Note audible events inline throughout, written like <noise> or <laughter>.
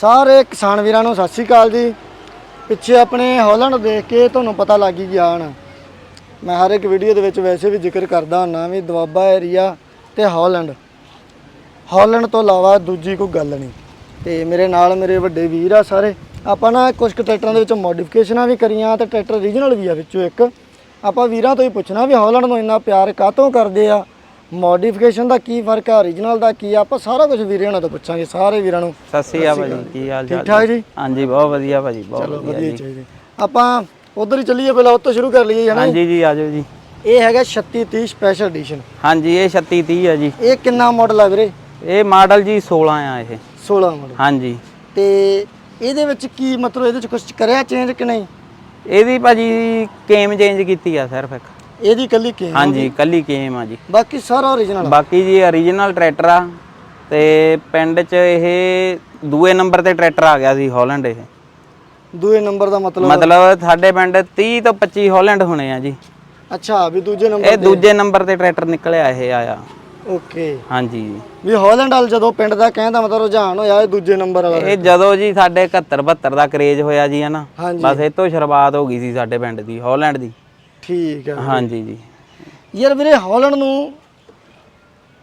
ਸਾਰੇ ਕਿਸਾਨ ਵੀਰਾਂ ਨੂੰ ਸਤਿ ਸ਼੍ਰੀ ਅਕਾਲ ਜੀ। ਪਿੱਛੇ ਆਪਣੇ ਹਾਲੈਂਡ ਦੇਖ ਕੇ ਤੁਹਾਨੂੰ ਪਤਾ ਲੱਗ ਹੀ ਗਿਆ ਹਣ। ਮੈਂ ਹਰ ਇੱਕ ਵੀਡੀਓ ਦੇ ਵਿੱਚ ਵੈਸੇ ਵੀ ਜ਼ਿਕਰ ਕਰਦਾ ਹੁੰਨਾ ਵੀ ਦੁਆਬਾ ਏਰੀਆ ਤੇ ਹਾਲੈਂਡ ਹਾਲੈਂਡ ਤੋਂ ਇਲਾਵਾ ਦੂਜੀ ਕੋਈ ਗੱਲ ਨਹੀਂ। ਤੇ ਮੇਰੇ ਨਾਲ ਮੇਰੇ ਵੱਡੇ ਵੀਰ ਆ ਸਾਰੇ। ਆਪਾਂ ਨਾ ਕੁਝ ਕੁ ਟਰੈਕਟਰਾਂ ਦੇ ਵਿੱਚ ਮੋਡੀਫਿਕੇਸ਼ਨਾਂ ਵੀ ਕਰੀਆਂ ਤੇ ਟਰੈਕਟਰ ਰੀਜਨਲ ਵੀ ਆ ਵਿੱਚੋਂ ਇੱਕ। ਆਪਾਂ ਵੀਰਾਂ ਤੋਂ ਹੀ ਪੁੱਛਣਾ ਵੀ ਹਾਲੈਂਡ ਨੂੰ ਇੰਨਾ ਪਿਆਰ ਕਾਹਤੋਂ ਕਰਦੇ ਆ? ਮੋਡੀਫਿਕੇਸ਼ਨ ਦਾ ਕੀ ਫ਼ਰਕ ਆ? ਓਰੀਜਨਲ ਦਾ ਕੀ ਆ? ਆਪਾਂ ਸਾਰਾ ਕੁਝ ਵੀਰੇ ਉਹਨਾਂ ਤੋਂ ਪੁੱਛਾਂਗੇ ਸਾਰੇ ਵੀਰਾਂ ਨੂੰ। ਸਤਿ ਸ੍ਰੀ ਅਕਾਲ ਭਾਜੀ ਕੀ ਹਾਲ ਚਾਲ? ਠੀਕ ਠਾਕ ਜੀ? ਹਾਂਜੀ ਬਹੁਤ ਵਧੀਆ ਭਾਜੀ ਬਹੁਤ ਚਲੋ ਵਧੀਆ ਵਧੀਆ ਜੀ। ਚਾਹੀਦੇ। ਆਪਾਂ ਉਧਰ ਹੀ ਚੱਲੀਏ ਪਹਿਲਾਂ ਉੱਥੋਂ ਸ਼ੁਰੂ ਕਰ ਲਈਏ ਹਨਾ ਹਾਂਜੀ ਜੀ ਆਜੋ ਜੀ। ਇਹ ਹੈਗਾ 3630 ਸਪੈਸ਼ਲ ਐਡੀਸ਼ਨ ਹਾਂਜੀ ਇਹ 3630 ਆ ਜੀ। ਇਹ ਕਿੰਨਾ ਮਾਡਲ ਆ ਵੀਰੇ? ਇਹ ਮਾਡਲ ਜੀ 16 ਆ ਇਹ। 16 ਮਾਡਲ ਹਾਂਜੀ। ਤੇ ਇਹਦੇ ਵਿੱਚ ਕੀ ਮਤਲਬ ਇਹਦੇ ਵਿੱਚ ਕੁਝ ਕਰਿਆ ਚੇਂਜ ਕਿ ਨਹੀਂ? ਇਹਦੀ ਭਾਜੀ ਕੇਮ ਚੇਂਜ ਕੀਤੀ ਆ ਸਿਰਫ ਇੱਕ। ਇਹਦੀ ਕੱਲੀ ਕੀ ਹਾਂਜੀ ਕੱਲੀ ਕੇਮ ਆ ਜੀ। ਬਾਕੀ ਸਾਰਾ ਓਰੀਜਨਲ ਬਾਕੀ ਜੀ origignal ਟਰੈਕਟਰ ਆ ਤੇ ਪਿੰਡ 'ਚ ਇਹ ਦੂਏ ਨੰਬਰ ਤੇ ਟਰੈਕਟਰ ਆ ਗਿਆ ਸੀ ਹਾਲੈਂਡ ਇਹ। ਦੂਏ ਨੰਬਰ ਦਾ ਮਤਲਬ? ਮਤਲਬ ਸਾਡੇ ਪਿੰਡ 30 ਤੋਂ 25 ਹਾਲੈਂਡ ਹੋਣੇ ਆ ਜੀ। ਅੱਛਾ ਵੀ ਦੂਜੇ ਇਹ ਨੰਬਰ ਦੂਜੇ ਨੰਬਰ ਤੇ ਟਰੈਕਟਰ ਨਿਕਲਿਆ ਇਹ ਆਇਆ। ਓਕੇ। ਹਾਂਜੀ। ਵੀ ਹਾਲੈਂਡ ਵਾਲ ਜਦੋਂ ਪਿੰਡ ਦਾ ਕਹਿੰਦਾ ਮਤਲਬ ਰੁਝਾਨ ਹੋਇਆ ਇਹ ਦੂਜੇ ਨੰਬਰ ਵਾਲਾ ਇਹ ਜਦੋਂ ਜੀ ਸਾਡੇ 71 72 ਦਾ ਕਰੇਜ ਹੋਇਆ ਜੀ ਹਨਾ ਬਸ ਇਹ ਤੋਂ ਸ਼ੁਰੂਆਤ ਹੋ ਗਈ ਸੀ ਸਾਡੇ ਪਿੰਡ ਦੀ ਹਾਲੈਂਡ ਦੀ। ਠੀਕ ਆ ਹਾਂਜੀ ਜੀ। ਯਾਰ ਵੀਰੇ ਹਾਲੈਂਡ ਨੂੰ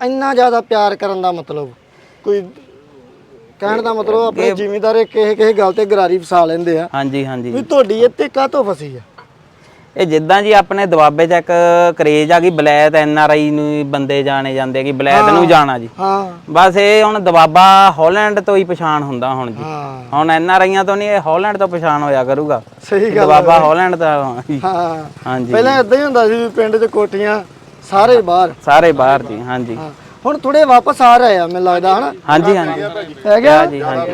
ਇੰਨਾ ਜ਼ਿਆਦਾ ਪਿਆਰ ਕਰਨ ਦਾ ਮਤਲਬ ਕੋਈ ਕਹਿਣ ਦਾ ਮਤਲਬ ਆਪਣੇ ਜ਼ਿਮੀਦਾਰ ਕਿਸੇ ਕਿਸੇ ਗੱਲ ਤੇ ਗਰਾਰੀ ਫਸਾ ਲੈਂਦੇ ਆ। ਹਾਂਜੀ ਹਾਂਜੀ। ਵੀ ਤੁਹਾਡੀ ਇੱਥੇ ਕਾਹਤੋਂ ਫਸੀ ਆ? ਇਹ ਜਿੱਦਾਂ ਜੀ ਆਪਣੇ ਦੁਆਬੇ 'ਚ ਇੱਕ ਕਰੇਜ ਆ ਗਈ ਬਲੈਤ ਐਨ ਆਰ ਆਈ ਨੂੰ ਹੀ ਬੰਦੇ ਜਾਣੇ ਜਾਂਦੇ ਆ ਕਿ ਬਲੈਤ ਨੂੰ ਜਾਣਾ ਜੀ। ਹਾਂ। ਬਸ ਇਹ ਹੁਣ ਦਵਾਬਾ ਹਾਲੈਂਡ ਤੋਂ ਹੀ ਪਛਾਣ ਹੁੰਦਾ ਹੁਣ ਜੀ। ਹਾਂ। ਹੁਣ ਐਨ ਆਰ ਆਈਆਂ ਤੋਂ ਨਹੀਂ ਇਹ ਹਾਲੈਂਡ ਤੋਂ ਪਛਾਣ ਹੋਇਆ ਕਰੂਗਾ। ਸਹੀ ਗੱਲ ਦਵਾਬਾ ਹਾਲੈਂਡ ਦਾ। ਹਾਂ। ਹਾਂਜੀ। ਪਹਿਲਾਂ ਇਦਾਂ ਹੀ ਹੁੰਦਾ ਸੀ ਵੀ ਪਿੰਡ 'ਚ ਕੋਠੀਆਂ ਸਾਰੇ ਬਾਹਰ। ਸਾਰੇ ਬਾਹਰ ਜੀ ਹਾਂਜੀ। ਹਾਂ। ਹੁਣ ਥੋੜੇ ਵਾਪਸ ਆ ਰਹੇ ਆ ਮੈਨੂੰ ਲੱਗਦਾ ਹਨਾ? ਹਾਂਜੀ ਹਾਂਜੀ। ਹੈ ਗਿਆ ਜੀ ਹਾਂਜੀ।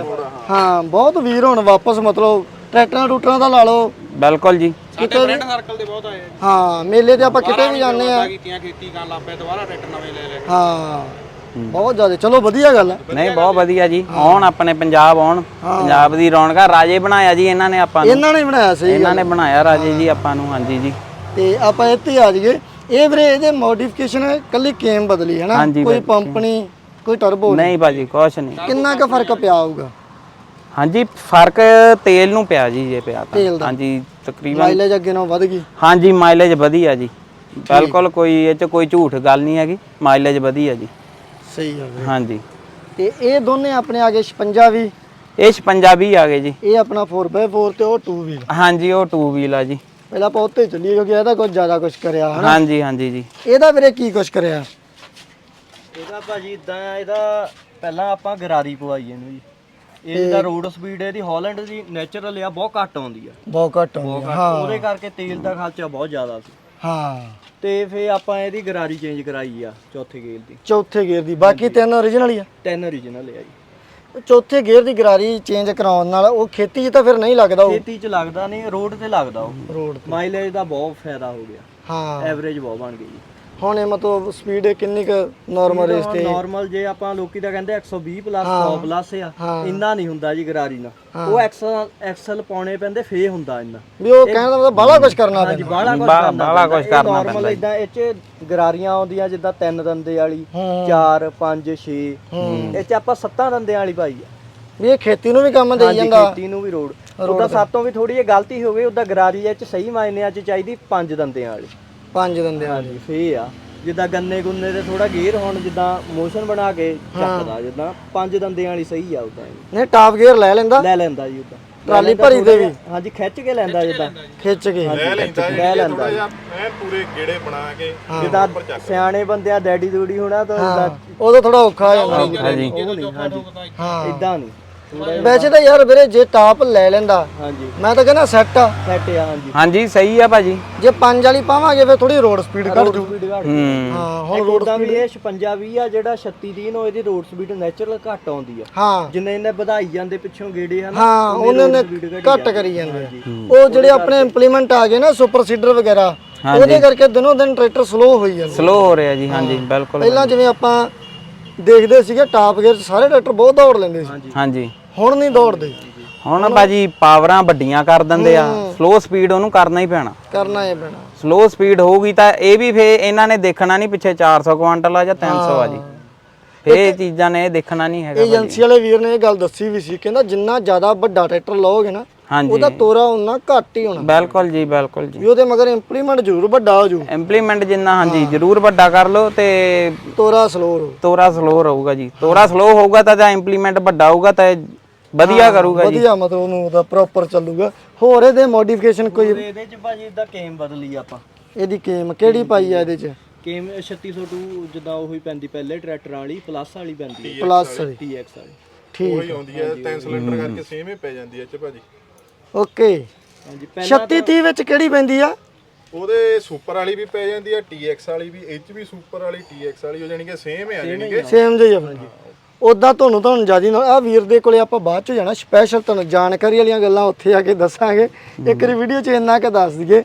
ਹਾਂ ਬਹੁਤ ਵੀਰ ਹੁਣ ਵਾਪਸ ਮਤਲਬ ਟਰੈਕਟਰਾਂ ਟੂਟਰਾਂ ਦਾ ਲਾ ਲਓ। ਬਿਲਕੁਲ ਜੀ। ਕਿਤੇ ਵੀ ਸਰਕਲ ਤੇ ਬਹੁਤ ਆਏ ਹਾਂ ਮੇਲੇ ਤੇ ਆਪਾਂ ਕਿਤੇ ਵੀ ਜਾਂਦੇ ਆ ਕੀਤੀਆਂ ਖੇਤੀ ਕਰਨ ਲੱਗ ਪਏ ਦੁਬਾਰਾ ਟਰੈਕਟਰ ਨਵੇਂ ਲੈ ਲੈ ਹਾਂ ਬਹੁਤ ਜ਼ਿਆਦਾ ਚਲੋ ਵਧੀਆ ਗੱਲ ਹੈ। ਨਹੀਂ ਬਹੁਤ ਵਧੀਆ ਜੀ। ਆਉਣ ਆਪਣੇ ਪੰਜਾਬ ਆਉਣ। ਪੰਜਾਬ ਦੀ ਰੌਣਕਾਂ ਰਾਜੇ ਬਣਾਇਆ ਜੀ ਇਹਨਾਂ ਨੇ ਆਪਾਂ ਨੂੰ। ਇਹਨਾਂ ਨੇ ਬਣਾਇਆ ਸੀ ਇਹਨਾਂ ਨੇ ਬਣਾਇਆ ਰਾਜੇ ਜੀ ਆਪਾਂ ਨੂੰ ਹਾਂਜੀ ਜੀ। ਤੇ ਆਪਾਂ ਇੱਥੇ ਆ ਜਾਈਏ। ਇਹ ਵੀਰੇ ਇਹਦੇ ਮੋਡੀਫਿਕੇਸ਼ਨ ਕੱਲੀ ਕੇਮ ਬਦਲੀ ਹੈ ਨਾ। ਹਾਂਜੀ ਕੋਈ ਪੰਪ ਨਹੀਂ ਕੋਈ ਟਰਬੋ ਨਹੀਂ। ਭਾਜੀ ਕੁਛ ਨਹੀਂ। ਕਿੰਨਾ ਕੁ ਫ਼ਰਕ ਪਿਆ ਹੋਊਗਾ? ਹਾਂਜੀ ਫ਼ਰਕ ਤੇਲ ਨੂੰ ਪਿਆ ਜੀ ਜੇ ਪਿਆ ਤਾਂ। ਤੇਲ ਦਾ। ਹਾਂਜੀ ਤਕਰੀਬਨ ਮਾਈਲੇਜ ਅੱਗੇ ਨਾਲੋਂ ਵੱਧ ਗਈ। ਹਾਂਜੀ ਮਾਈਲੇਜ ਵਧੀਆ ਜੀ। ਬਿਲਕੁਲ ਕੋਈ ਇਹ ਚ ਕੋਈ ਝੂਠ ਗੱਲ ਨਹੀਂ ਹੈਗੀ ਮਾਈਲੇਜ ਵਧੀਆ ਜੀ। ਸਹੀ ਹੈ। ਵੀਰੇ ਹਾਂਜੀ। ਤੇ ਇਹ ਦੋਨੇ ਆਪਣੇ ਆ ਗਏ 56 ਵੀ ਇਹ 56 ਵੀ ਆ ਗਏ ਜੀ। ਇਹ ਆਪਣਾ 4x4 ਤੇ ਉਹ 2 ਵੀਲ ਹਾਂਜੀ ਉਹ 2 ਵੀਲ ਆ ਜੀ। ਪਹਿਲਾਂ ਆਪਾਂ ਉੱਤੇ ਚੱਲੀਏ ਕਿਉਂਕਿ ਇਹਦਾ ਕੁਝ ਜ਼ਿਆਦਾ ਕੁਝ ਕਰਿਆ ਹਨਾ? ਹਾਂਜੀ ਹਾਂਜੀ ਜੀ। ਇਹਦਾ ਵੀਰੇ ਕੀ ਕੁਝ ਕਰਿਆ? ਇਹਦਾ ਭਾਜੀ ਇਦਾਂ ਆ ਇਹਦਾ ਪਹਿਲਾਂ ਆਪਾਂ ਗਰਾਰੀ ਪਵਾਈ ਇਹਨੂੰ ਜੀ। ਇਹਦਾ ਰੋਡ ਸਪੀਡ ਇਹਦੀ ਹਾਲੈਂਡ ਦੀ ਨੇਚਰਲ ਆ ਬਹੁਤ ਘੱਟ ਆਉਂਦੀ ਆ। ਬਹੁਤ ਘੱਟ ਆਉਂਦੀ ਆ। ਹਾਂ। ਉਹਦੇ ਕਰਕੇ ਤੇਲ ਦਾ ਖਰਚਾ ਬਹੁਤ ਜ਼ਿਆਦਾ ਸੀ। ਹਾਂ। ਤੇ ਫੇ ਆਪਾਂ ਇਹਦੀ ਗਰਾਰੀ ਚੇਂਜ ਕਰਾਈ ਆ ਚੌਥੇ ਗੇਅਰ ਦੀ। ਚੌਥੇ ਗੇਅਰ ਦੀ। ਬਾਕੀ ਤਿੰਨ origignal ਹੀ ਆ? ਤਿੰਨ origignal ਆ ਜੀ। ਚੌਥੇ ਗੇਅਰ ਦੀ ਗਰਾਰੀ ਚੇਂਜ ਕਰਾਉਣ ਨਾਲ ਉਹ ਖੇਤੀ 'ਚ ਤਾਂ ਫਿਰ ਨਹੀਂ ਲੱਗਦਾ ਉਹ? ਖੇਤੀ 'ਚ ਲੱਗਦਾ ਨਹੀਂ ਰੋਡ ਤੇ ਲੱਗਦਾ ਉਹ। ਰੋਡ ਮਾਈਲੇਜ ਦਾ ਬਹੁਤ ਫਾਇਦਾ ਹੋ ਗਿਆ। ਹਾਂ। ਐਵਰੇਜ ਬਹੁਤ ਬਣ ਗਈ। ਜੀ ਹੁਣ ਇਹ ਮਤਲਬ ਸਪੀਡ ਕਿੰਨੀ ਕੁ ਨਾਰਮਲ ਰੇਸ ਤੇ? ਨਾਰਮਲ ਜੇ ਆਪਾਂ ਲੋਕੀ ਤਾਂ ਕਹਿੰਦੇ 120 ਪਲੱਸ 100 ਪਲੱਸ ਆ। ਇੰਨਾ ਨਹੀਂ ਹੁੰਦਾ ਜੀ ਗਰਾਰੀ ਨਾਲ। ਉਹ ਐਕਸਲ ਐਕਸਲ ਪਾਉਣੇ ਪੈਂਦੇ ਫੇ ਹੁੰਦਾ ਇੰਨਾ। ਵੀ ਉਹ ਕਹਿਣ ਦਾ ਮਤਲਬ ਬਾਹਲਾ ਕੁਝ ਕਰਨਾ ਪੈਂਦਾ। ਬਾਹਲਾ ਕੁਝ ਬਾਹਲਾ- ਬਾਹਲਾ ਕੁਛ ਕਰਨਾ ਨਾਰਮਲ ਇਦਾਂ ਇਹ ਚ ਗਰਾਰੀਆਂ ਆਉਂਦੀਆਂ ਜਿੱਦਾਂ ਤਿੰਨ ਦੰਦੇ ਵਾਲੀ ਹੂੰ। 4 5 6 ਇਹ ਚ ਆਪਾਂ ਸੱਤਾਂ ਦੰਦਿਆਂ ਵਾਲੀ ਪਾਈ ਆ। ਵੀ ਇਹ ਖੇਤੀ ਨੂੰ ਵੀ ਕੰਮ ਦੇਈ ਜਾਂਦਾ। ਖੇਤੀ ਨੂੰ ਵੀ ਰੋਡ ਉਹਦਾ ਸਾਤੋਂ ਵੀ ਥੋੜੀ ਜਿਹੀ ਗਲਤੀ ਹੋ ਗਈ ਉਹਦਾ ਗਰਾਰੀ ਇਹ ਚ ਸਹੀ ਮਾਇਨਿਆਂ ਚ ਚਾਹੀਦੀ ਪੰਜ ਦੰਦਿਆਂ ਵਾਲੀ। ਪੰਜ ਦਿੰਦੇ ਆ ਹਾਂਜੀ ਫੇ ਆ। ਜਿੱਦਾਂ ਗੰਨੇ ਗੁੰਨੇ ਤੇ ਥੋੜਾ ਗੇਅਰ ਹੁਣ ਜਿੱਦਾਂ ਮੋਸ਼ਨ ਬਣਾ ਕੇ ਚੱਕਦਾ ਜਿੱਦਾਂ ਪੰਜ ਦੰਦਿਆਂ ਵਾਲੀ ਸਹੀ ਆ ਉਦਾਂ ਨਹੀਂ ਟਾਪ ਗੇਅਰ ਲੈ ਲੈਂਦਾ? ਲੈ ਲੈਂਦਾ ਜੀ ਉਦਾਂ। ਟਰਾਲੀ ਭਰੀ ਦੇ ਵੀ? ਹਾਂਜੀ ਖਿੱਚ ਕੇ ਲੈਂਦਾ ਜਿੱਦਾਂ। ਖਿੱਚ ਕੇ। ਲੈ ਲੈਂਦਾ ਲੈ ਲੈਂਦਾ ਜੀ। ਐ ਪੂਰੇ ਗੇੜੇ ਬਣਾ ਕੇ ਜਿੱਦਾਂ ਸਿਆਣੇ ਬੰਦਿਆਂ ਡੈਡੀ ਦੂੜੀ ਹੋਣਾ ਤਾਂ ਉਦੋਂ ਥੋੜਾ ਔਖਾ ਹੋ ਜਾਂਦਾ। ਹਾਂਜੀ। ਹਾਂ। ਇਦਾਂ ਨਹੀਂ। ਵੈਸੇ ਤਾਂ ਯਾਰ ਵੀਰੇ ਜੇ ਟਾਪ ਲੈ ਲੈਂਦਾ ਹਾਂਜੀ। ਮੈਂ ਤਾਂ ਕਹਿੰਦਾ ਸੈੱਟ ਆ। ਸੈਟ ਆ ਹਾਂਜੀ। ਹਾਂਜੀ ਸਹੀ ਆ ਭਾਜੀ। ਜੇ ਪੰਜ ਵਾਲੀ ਪਾਵਾਂਗੇ ਫਿਰ ਥੋੜੀ ਰੋਡ ਸਪੀਡ ਘੱਟ ਜੂ ਸਪੀਡ ਘੱਟ ਹੂੰ। ਹਾਂ ਹੁਣ ਰੋਡ ਇਹ 56 20 ਆ ਜਿਹੜਾ 36 30 ਨੂੰ ਇਹਦੀ ਰੋਡ ਸਪੀਡ ਨੈਚੁਰਲ ਘੱਟ ਆਉਂਦੀ ਆ। ਹਾਂ। ਜਿੰਨੇ ਇਹਨੇ ਵਧਾਈ ਜਾਂਦੇ ਪਿੱਛੋਂ ਗੇੜੇ ਹਨ ਹਾਂ ਉਹਨਾਂ ਨੇ ਘੱਟ ਕਰੀ ਜਾਂਦੇ ਆ। ਉਹ ਜਿਹੜੇ ਆਪਣੇ ਇੰਪਲੀਮੈਂਟ ਆ ਗਏ ਨਾ ਸੁਪਰ ਸੀਡਰ ਵਗੈਰਾ ਉਹਦੇ ਕਰਕੇ ਦਿਨੋਂ ਦਿਨ ਟਰੈਕਟਰ ਸਲੋ ਹੋਈ ਜਾਂਦੇ ਸਲੋ ਹੋ ਰਿਹਾ ਜੀ ਹਾਂਜੀ ਬਿਲਕੁਲ ਪਹਿਲਾਂ ਜਿਵੇਂ ਆਪਾਂ ਦੇਖਦੇ ਸੀਗੇ ਟਾਪ ਗੇਅਰ ਸਾਰੇ ਟਰੈਕਟਰ ਬਹੁਤ ਦੌੜ ਲੈਂਦੇ ਸੀ। ਹਾਂਜੀ। ਹੁਣ ਨਹੀਂ ਦੌੜਦੇ। ਹੁਣ ਭਾਜੀ ਪਾਵਰਾਂ ਵੱਡੀਆਂ ਕਰ ਦਿੰਦੇ ਆ। ਸਲੋ ਸਪੀਡ ਉਹਨੂੰ ਕਰਨਾ ਹੀ ਪੈਣਾ। ਕਰਨਾ ਇਹ ਪੈਣਾ। ਸਲੋ ਸਪੀਡ ਹੋਊਗੀ ਤਾਂ ਇਹ ਵੀ ਫੇ ਇਹਨਾਂ ਨੇ ਦੇਖਣਾ ਨਹੀਂ ਪਿੱਛੇ 400 ਕੁਆਂਟਲ ਆ ਜਾਂ 300 ਆ ਜੀ। ਫੇ ਇਹ ਚੀਜ਼ਾਂ ਨੇ ਦੇਖਣਾ ਨਹੀਂ ਹੈਗਾ ਏਜੰਸੀ ਵਾਲੇ ਵੀਰ ਨੇ ਇਹ ਗੱਲ ਦੱਸੀ ਵੀ ਸੀ ਕਹਿੰਦਾ ਜਿੰਨਾ ਜ਼ਿਆਦਾ ਵੱਡਾ ਟਰੈਕਟਰ ਲਓਗੇ ਨਾ ਉਹਦਾ ਤੋਰਾ ਉਨਾ ਘੱਟ ਹੀ ਹੋਣਾ। ਬਿਲਕੁਲ ਜੀ ਬਿਲਕੁਲ ਜੀ। ਉਹਦੇ ਮਗਰ ਇੰਪਲੀਮੈਂਟ ਜ਼ਰੂਰ ਵੱਡਾ ਹੋ ਜੂ ਇੰਪਲੀਮੈਂਟ ਜਿੰਨਾ ਹਾਂਜੀ ਜ਼ਰੂਰ ਵੱਡਾ ਕਰ ਲਓ ਤੇ ਤੋਰਾ ਸਲੋ ਹੋ ਤੋਰਾ ਸਲੋ ਰਹੂਗਾ ਜੀ। ਤੋਰਾ ਸਲੋ ਹੋਊਗਾ ਤਾਂ ਜਾਂ ਇੰਪਲੀਮੈਂਟ ਵੱਡਾ ਹੋਊਗਾ ਤਾਂ ਵਧੀਆ ਕਰੂਗਾ ਜੀ। ਵਧੀਆ ਮਤਲਬ ਉਹਨੂੰ ਉਹਦਾ ਪ੍ਰੋਪਰ ਚੱਲੂਗਾ। ਹੋਰ ਇਹਦੇ ਮੋਡੀਫਿਕੇਸ਼ਨ ਕੋਈ ਇਹਦੇ ਚ ਭਾਜੀ ਇਦਾਂ ਕੇਮ ਬਦਲੀ ਆਪਾਂ। ਇਹਦੀ ਕੇਮ ਕਿਹੜੀ ਪਾਈ ਆ ਇਹਦੇ ਚ? ਕੇਮ 3602 ਜਿੱਦਾਂ ਉਹੀ ਪੈਂਦੀ ਪਹਿਲੇ ਟਰੈਕਟਰਾਂ ਵਾਲੀ ਪਲੱਸ ਵਾਲੀ ਪੈਂਦੀ ਹੈ। ਪਲੱਸ TX ਵਾਲੀ। ਠੀਕ ਉਹੀ ਆਉਂਦੀ ਹੈ ਤਿੰਨ ਸਿਲੰਡਰ ਕਰਕੇ ਸੇਮ ਹੀ ਪੈ ਜਾਂਦੀ ਹੈ ਇਹ ਚ ਭਾਜੀ। ਓਕੇ। ਹਾਂਜੀ 36 30 ਵਿੱਚ ਕਿਹੜੀ ਪੈਂਦੀ ਆ? ਉਹਦੇ ਸੁਪਰ ਵਾਲੀ ਵੀ ਪੈ ਜਾਂਦੀ ਹੈ TX ਵਾਲੀ ਵੀ ਇਹ ਚ ਵੀ ਸੁਪਰ ਵਾਲੀ TX ਵਾਲੀ ਹੋ ਜਾਣੀ ਕਿ ਸੇਮ ਹੈ ਜਾਣੀ ਕਿ ਸੇਮ ਜਿਹੀ ਆ ਉਦਾਂ ਤੁਹਾਨੂੰ ਤੁਹਾਨੂੰ ਜ਼ਿਆਦਾ ਨਾ ਆ ਵੀਰ ਦੇ ਕੋਲੇ ਆਪਾਂ ਬਾਅਦ ਚ ਜਾਣਾ ਸਪੈਸ਼ਲ ਤੁਹਾਨੂੰ ਜਾਣਕਾਰੀ ਵਾਲੀਆਂ ਗੱਲਾਂ ਉੱਥੇ ਆ ਕੇ ਦੱਸਾਂਗੇ। ਇੱਕ ਵਾਰੀ ਵੀਡੀਓ 'ਚ ਇੰਨਾ ਕੁ ਦੱਸ ਦਈਏ।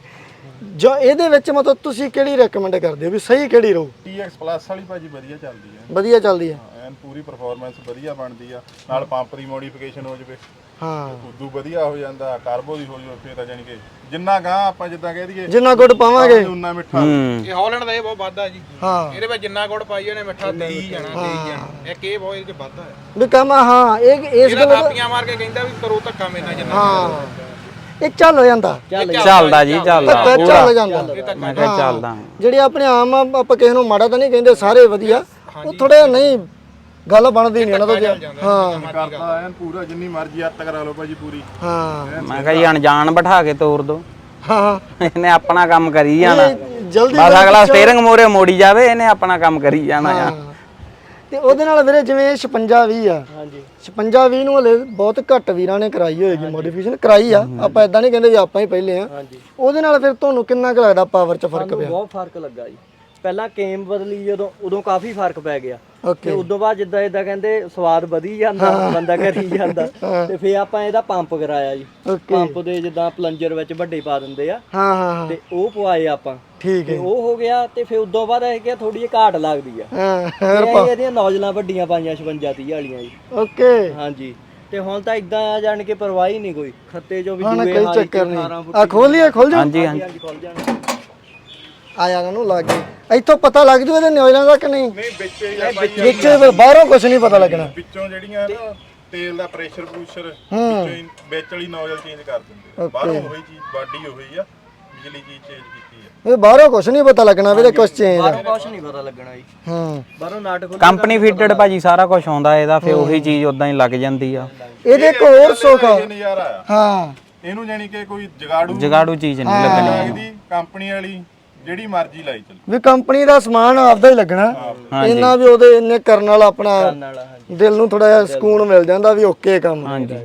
ਜੋ ਇਹਦੇ ਵਿੱਚ ਮਤਲਬ ਤੁਸੀਂ ਕਿਹੜੀ ਰეკਮੈਂਡ ਕਰਦੇ ਹੋ ਵੀ ਸਹੀ ਕਿਹੜੀ ਰਹੂ? TX ਪਲੱਸ ਵਾਲੀ ਭਾਜੀ ਵਧੀਆ ਚੱਲਦੀ ਹੈ ਵਧੀਆ ਚੱਲਦੀ ਹੈ ਐਨ ਪੂਰੀ ਪਰਫਾਰਮੈਂਸ ਵਧੀਆ ਬਣਦੀ ਆ। ਨਾਲ ਪੰਪ ਦੀ ਮੋਡੀਫਿਕੇਸ਼ਨ ਹੋ ਜਵੇ। ਹਾਂ। ਉਦੋਂ ਵਧੀਆ ਹੋ ਜਾਂਦਾ ਟਰਬੋ ਦੀ ਹੋ ਜਵੇ ਫੇਰ ਤਾਂ ਜਾਣੀ ਕਿ ਜਿੰਨਾ ਗਾਂ ਆਪਾਂ ਜਿੱਦਾਂ ਕਹਿ ਦਈਏ ਜਿੰਨਾ ਗੁੜ ਪਾਵਾਂਗੇ। ਉਨਾ ਮਿੱਠਾ। ਹੂੰ। ਇਹ ਹਾਲੈਂਡ ਦਾ ਇਹ ਬਹੁਤ ਵੱਧਾ ਜੀ। ਹਾਂ। ਇਹਦੇ ਵਿੱਚ ਜਿੰਨਾ ਗੁੜ ਪਾਈ ਉਹਨੇ ਮਿੱਠਾ ਦੇਈ ਜਾਣਾ ਦੇਈ ਜਾਣਾ। ਇੱਕ ਇਹ ਬਹੁਤ ਇਹਦੇ ਚ ਵੱਧਾ ਹੈ। ਵੀ ਕੰਮ ਹਾਂ ਇਹ ਇਸ ਗੱਲ ਦਾ ਥਾਪੀਆਂ ਮਾਰ ਕੇ ਕਹਿੰਦਾ ਵੀ ਕਰੋ ਧੱਕਾ ਮੇਨਾ ਜਿੰਨਾ ਹਾਂ। ਇਹ ਚੱਲ ਹੋ ਜਾਂਦਾ। ਚੱਲਦਾ ਜੀ ਚੱਲਦਾ। ਚੱਲ ਜਾਂਦਾ। ਮੈਂ ਕਿਹਾ ਚੱਲਦਾ। ਜਿਹੜੀ ਆਪਣੇ ਆਮ ਆਪਾਂ ਕਿਸੇ ਨੂੰ ਮਾੜਾ ਤਾਂ ਨਹੀਂ ਕਹਿੰਦੇ ਸਾਰੇ ਵਧੀਆ। ਉਹ ਥੋੜੇ ਨਹੀਂ ਗੱਲ ਬਣਦੀ ਨਹੀਂ ਉਹਨਾਂ ਤੋਂ ਜੇ- ਹਾਂ। ਕਰਦਾ ਐਨ ਪੂਰਾ ਜਿੰਨੀ ਮਰਜ਼ੀ ਹੱਦ ਕਰਾ ਲਓ ਭਾਜੀ ਪੂਰੀ। ਹਾਂ। ਮੈਂ ਕਿਹਾ ਜੀ ਅਣਜਾਣ ਬਿਠਾ ਕੇ ਤੋਰ ਦੋ। ਹਾਂ। ਇਹਨੇ ਆਪਣਾ ਕੰਮ ਕਰੀ ਜਾਣਾ। ਇਹ ਜਲਦੀ ਬਸ ਅਗਲਾ ਸਟੀਅਰਿੰਗ ਮੋਰੇ ਮੋੜੀ ਜਾਵੇ ਇਹਨੇ ਆਪਣਾ ਕੰਮ ਕਰੀ ਜਾਣਾ ਆ। ਹਾਂ। ਤੇ ਉਹਦੇ ਨਾਲ ਵੀਰੇ ਜਿਵੇਂ 56 20 ਆ। ਹਾਂਜੀ। 56 20 ਨੂੰ ਹਲੇ ਬਹੁਤ ਘੱਟ ਵੀਰਾਂ ਨੇ ਕਰਾਈ ਹੋਏਗੀ ਮੋਡੀਫਿਕੇਸ਼ਨ ਕਰਾਈ ਆ। ਆਪਾਂ ਇਦਾਂ ਨਹੀਂ ਕਹਿੰਦੇ ਵੀ ਆਪਾਂ ਹੀ ਪਹਿਲੇ ਆ। ਹਾਂਜੀ। ਉਹਦੇ ਨਾਲ ਫਿਰ ਤੁਹਾਨੂੰ ਕਿੰਨਾ ਕੁ ਲੱਗਦਾ ਪਾਵਰ 'ਚ ਫ਼ਰਕ ਸਾਨੂੰ ਪਿਆ? ਬਹੁਤ ਫ਼ਰਕ ਲੱਗਾ ਜੀ। ਪਹਿਲਾਂ ਕੇਮ ਬਦਲੀ ਜਦੋਂ ਉਦੋਂ ਕਾਫੀ ਫ਼ਰਕ ਪੈ ਗਿਆ। ਤੇ ਓਕੇ ਉਦੋਂ ਬਾਅਦ ਜਿੱਦਾਂ ਇਦਾਂ ਕਹਿੰਦੇ ਸਵਾਦ ਵਧੀ ਜਾਂਦਾ ਬੰਦਾ ਕਰੀ ਜਾਂਦਾ ਤੇ ਫੇਰ ਆਪਾਂ ਇਹਦਾ ਪੰਪ ਕਰਾਇਆ ਜੀ। ਓਕੇ ਪੰਪ ਦੇ ਜਿੱਦਾਂ ਪਲੰਜਰ ਵਿੱਚ ਵੱਡੇ ਪਾ ਦਿੰਦੇ ਆ। ਹਾਂ ਹਾਂ ਹਾਂ। ਤੇ ਉਹ ਪਵਾਏ ਆਪਾਂ। ਠੀਕ ਤੇ ਹੈ। ਉਹ ਹੋ ਗਿਆ ਤੇ ਫੇਰ ਉਦੋਂ ਬਾਅਦ ਇਹ ਕਿ ਥੋੜੀ ਜਿਹੀ ਘਾਟ ਲੱਗਦੀ ਆ। ਹਾਂ ਅਸੀਂ ਇਹਦੀਆਂ ਨੌਜਲਾਂ ਵੱਡੀਆਂ ਪਾਈਆਂ 56 30 ਵਾਲੀਆਂ ਜੀ। ਓਕੇ ਹਾਂਜੀ। ਤੇ ਹੁਣ ਤਾਂ ਇਦਾਂ ਆ ਜਾਣ ਕੇ ਪਰਵਾਹ ਹੀ ਨਹੀਂ ਕੋਈ। ਖੱਤੇ ਜੋ ਵੀ ਹਾਂ ਨਾ ਦੂਏ ਕੋਈ ਚੱਕਰ 18 ਨਹੀਂ। ਫੁੱਟ ਆ ਖੋਲੀਏ ਖੋਲ ਜਾ ਹਾਂਜੀ ਹਾਂਜੀ ਖੁੱਲ ਜਾਣ। ਆਇਆ ਨੂੰ ਲੱਗ ਗਈ ਇੱਥੋਂ ਪਤਾ ਲੱਗ ਜੂ ਇਹਦੇ ਨਿਓਇਲਾਂ ਦਾ ਕਿ ਨਹੀਂ। ਨਹੀਂ ਵਿੱਚ ਹੀ ਆ ਵਿੱਚ ਬਾਹਰੋਂ ਕੁਝ ਨਹੀਂ ਪਤਾ ਲੱਗਣਾ। ਵਿੱਚੋਂ ਜਿਹੜੀਆਂ ਨਾ ਤੇਲ ਦਾ ਪ੍ਰੈਸ਼ਰ ਪ੍ਰੂਸ਼ਰ ਵਿੱਚੋਂ ਹੀ ਵਿੱਚ ਵਾਲੀ ਨੋਜ਼ਲ ਚੇਂਜ ਕਰ ਦਿੰਦੇ ਆ। ਬਾਹਰੋਂ ਉਹੀ ਚੀਜ਼ ਬਾਡੀ ਉਹੀ ਆ ਬਿਜਲੀ ਚੀਜ਼ ਚੇਂਜ ਕੀਤੀ ਆ। ਇਹ ਬਾਹਰੋਂ ਕੁਝ ਨਹੀਂ ਪਤਾ ਲੱਗਣਾ ਵੀਰੇ ਕੁਝ ਚੇਂਜ ਆ। ਬਾਹਰੋਂ ਕੁਛ ਨਹੀਂ ਪਤਾ ਲੱਗਣਾ ਜੀ। ਹੂੰ। ਬਾਹਰੋਂ ਨਾਟਕ ਕੰਪਨੀ ਫਿਟਡ ਭਾਜੀ ਸਾਰਾ ਕੁਝ ਆਉਂਦਾ ਇਹਦਾ ਫੇ ਉਹੀ ਚੀਜ਼ ਉਦਾਂ ਹੀ ਲੱਗ ਜਾਂਦੀ ਆ। ਇਹਦੇ ਇੱਕ ਹੋਰ ਸੁੱਖ ਆ। ਇਹ ਨਜ਼ਾਰਾ ਆ। ਹਾਂ। ਇਹਨੂੰ ਜਾਨੀ ਕਿ ਕੋਈ ਜਗਾੜੂ ਜਗਾੜੂ ਚੀਜ਼ ਨਹੀਂ ਲੱਗਣੀ। ਇਹਦੀ ਕੰਪਨੀ ਵਾਲੀ ਜਿਹੜੀ ਮਰਜ਼ੀ ਲਾਈ ਚੱਲ। ਵੀ ਕੰਪਨੀ ਦਾ ਸਮਾਨ ਆਪਦਾ ਹੀ ਲੱਗਣਾ। ਇੰਨਾ ਵੀ ਉਹਦੇ ਇੰਨੇ ਕਰਨ ਵਾਲਾ ਆਪਣਾ ਵਾਲਾ ਹਾਂਜੀ। ਦਿਲ ਨੂੰ ਥੋੜਾ ਜਿਹਾ ਸਕੂਨ ਮਿਲ ਜਾਂਦਾ ਵੀ ਓਕੇ ਕੰਮ ਹਾਂਜੀ।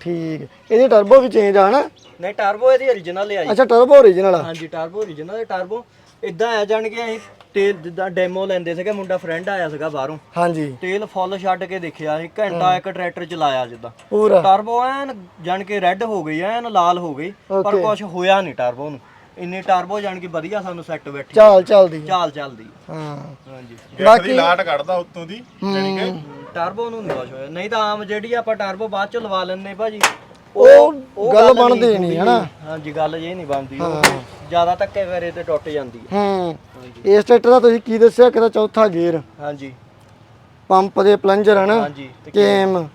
ਠੀਕ ਇਹਦੀ ਟਰਬੋ ਵੀ ਚੇਂਜ ਆ ਹਨਾ? ਨਹੀਂ ਟਰਬੋ ਇਹਦੀ origignal ਆ ਜੀ। ਅੱਛਾ ਟਰਬੋ ਓਰੀਜਨਲ ਆ। ਹਾਂਜੀ ਟਰਬੋ origignal ਹੈ ਟਰਬੋ ਇਦਾਂ ਆ ਜਾਣ ਕੇ ਅਸੀਂ ਤੇਲ ਜਿੱਦਾਂ ਡੈਮੋ ਲੈਂਦੇ ਸੀਗੇ ਮੁੰਡਾ ਫਰੈਂਡ ਆਇਆ ਸੀਗਾ ਬਾਹਰੋਂ। ਹਾਂਜੀ। ਤੇਲ ਫੁੱਲ ਛੱਡ ਕੇ ਦੇਖਿਆ ਅਸੀਂ ਘੰਟਾ ਇੱਕ ਟਰੈਕਟਰ ਚਲਾਇਆ ਜਿੱਦਾਂ। ਪੂਰਾ। ਟਰਬੋ ਐਨ ਜਾਣ ਕੇ ਰੈੱਡ ਹੋ ਗਈ ਐਨ ਲਾਲ ਹੋ ਗਈ ਪਰ ਕੁਝ ਹੋਇਆ ਨਹੀਂ ਟਰਬੋ ਨੂੰ। ਇੰਨੀ ਟਰਬੋ ਜਾਣ ਕੇ ਵਧੀਆ ਸਾਨੂੰ ਸੈੱਟ ਬੈਠੀ ਚਾਲ ਚੱਲਦੀ ਚਾਲ ਚੱਲਦੀ ਹਾਂ। ਹਾਂਜੀ। ਦੀ ਲਾਟ ਕੱਢਦਾ ਉੱਤੋਂ ਦੀ ਜਾਨੀ ਕਿ? ਟਰਬੋ ਨੂੰ ਨਹੀਂ ਕੁਛ ਹੋਇਆ। ਨਹੀਂ ਤਾਂ ਆਮ ਜਿਹੜੀ ਆਪਾਂ ਟਰਬੋ ਬਾਅਦ ਚ ਲਵਾ ਲੈਂਦੇ ਭਾਜੀ ਉਹ ਗੱਲ ਬਣਦੀ ਨਹੀਂ ਹਨਾ? ਹਾਂਜੀ ਗੱਲ ਜੇ ਨਹੀਂ ਬਣਦੀ ਉਹ ਜ਼ਿਆਦਾ ਧੱਕੇ ਕਰੇ ਤੇ ਟੁੱਟ ਜਾਂਦੀ ਹੈ। ਹੂੰ ਇਸ ਟਰੈਕਟਰ ਦਾ ਤੁਸੀਂ ਕੀ ਦੱਸਿਆ ਕਿ ਚੌਥਾ ਗੇਅਰ ਹਾਂਜੀ। ਪੰਪ ਦੇ ਪਲੰਜਰ ਹਨਾ? ਹਾਂਜੀ। ਤੇ ਕੇਮ।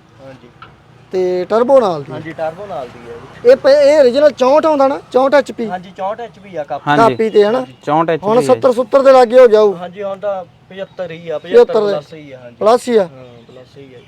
ਤੇ ਟਰਬੋ ਨਾਲ ਦੀ ਹਾਂਜੀ ਟਰਬੋ ਨਾਲ ਦੀ ਹੈ ਜੀ। ਇਹ ਪ- ਇਹ origignal 64 ਆਉਂਦਾ ਨਾ 64 HP ਹਾਂਜੀ 64 HP ਆ ਕੱਪ। ਹਾਂਜੀ ਕਾਪੀ ਤੇ ਹਨਾ 64 ਹੁਣ HP 70 70 ਦੇ ਲਾਗੇ ਹੋ ਜਾਊ। ਹਾਂਜੀ ਹੁਣ ਤਾਂ 75 ਹੀ ਆ 75 ਪਲੱਸ ਹੀ ਆ ਹਾਂਜੀ। ਪਲੱਸ ਹੀ ਆ? ਹਾਂ ਪਲੱਸ ਹੀ ਆ ਜੀ।